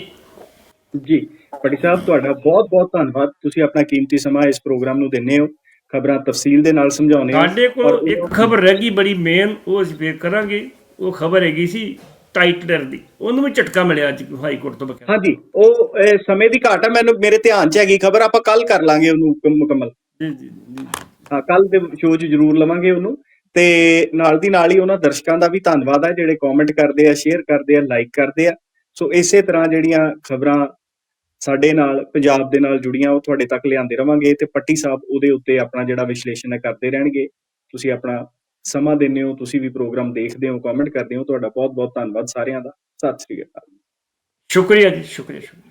[SPEAKER 1] ਜੀ ਪੱਟੀ ਸਾਹਿਬ ਤੁਹਾਡਾ ਬਹੁਤ ਬਹੁਤ ਧੰਨਵਾਦ। ਤੁਸੀਂ ਆਪਣਾ ਕੀਮਤੀ ਸਮਾਂ ਇਸ ਪ੍ਰੋਗਰਾਮ ਨੂੰ ਦਿੰਦੇ ਹੋ ਖਬਰਾਂ ਤਫਸੀਲ ਦੇ ਨਾਲ ਸਮਝਾਉਂਦੇ ਹੋ।
[SPEAKER 2] ਸਾਡੇ ਕੋਲ ਇੱਕ ਖਬਰ ਰਹਿ ਗਈ ਬੜੀ ਮੇਨ ਉਹ ਅਸੀਂ ਫੇਰ ਕਰਾਂਗੇ। ਉਹ ਖਬਰ ਹੈਗੀ ਸੀ ਟਾਈਟਲਰ ਦੀ। ਉਹਨੂੰ ਵੀ ਝਟਕਾ ਮਿਲਿਆ ਅੱਜ ਹਾਈ ਕੋਰਟ ਤੋਂ ਬਕਾਇਆ
[SPEAKER 1] ਹਾਂਜੀ ਉਹ ਸਮੇਂ ਦੀ ਘਾਟ ਹੈ ਮੈਨੂੰ ਮੇਰੇ ਧਿਆਨ 'ਚ ਹੈਗੀ ਖਬਰ ਆਪਾਂ ਕੱਲ ਕਰ ਲਾਂਗੇ ਉਹਨੂੰ ਮੁਕੰਮ- ਮੁਕੰਮਲ।
[SPEAKER 2] ਜੀ ਜੀ ਜੀ।
[SPEAKER 1] ਹਾਂ ਕੱਲ ਦੇ ਸ਼ੋਅ 'ਚ ਜ਼ਰੂਰ ਲਵਾਂਗੇ ਉਹਨੂੰ। ਤੇ ਨਾਲ ਦੀ ਨਾਲ ਹੀ ਉਹਨਾਂ ਦਰਸ਼ਕਾਂ ਦਾ ਵੀ ਧੰਨਵਾਦ ਹੈ ਜਿਹੜੇ ਕਮੈਂਟ ਕਰਦੇ ਆ ਸ਼ੇਅਰ ਕਰਦੇ ਆ ਲਾਈਕ ਕਰਦੇ ਆ। ਸੋ ਇਸੇ ਤਰ੍ਹਾਂ ਜਿਹੜੀਆਂ ਖਬਰਾਂ ਸਾਡੇ ਨਾਲ ਪੰਜਾਬ ਦੇ ਨਾਲ ਜੁੜੀਆਂ ਉਹ ਤੁਹਾਡੇ ਤੱਕ ਲਿਆਂਦੇ ਰਵਾਂਗੇ। ਤੇ ਪੱਟੀ ਸਾਹਿਬ ਉਹਦੇ ਉੱਤੇ ਆਪਣਾ ਜਿਹੜਾ ਵਿਸ਼ਲੇਸ਼ਣ ਹੈ ਕਰਦੇ ਰਹਿਣਗੇ। ਤੁਸੀਂ ਆਪਣਾ ਸਮਾਂ ਦਿੰਦੇ ਹੋ, ਤੁਸੀਂ ਵੀ ਪ੍ਰੋਗਰਾਮ ਦੇਖਦੇ ਹੋ ਕਮੈਂਟ ਕਰਦੇ ਹੋ, ਤੁਹਾਡਾ ਬਹੁਤ ਬਹੁਤ ਧੰਨਵਾਦ ਸਾਰਿਆਂ ਦਾ। ਸਤਿ ਸ੍ਰੀ ਅਕਾਲ।
[SPEAKER 2] ਸ਼ੁਕਰੀਆ ਜੀ, ਸ਼ੁਕਰੀਆ ਸ਼ੁਕਰੀਆ।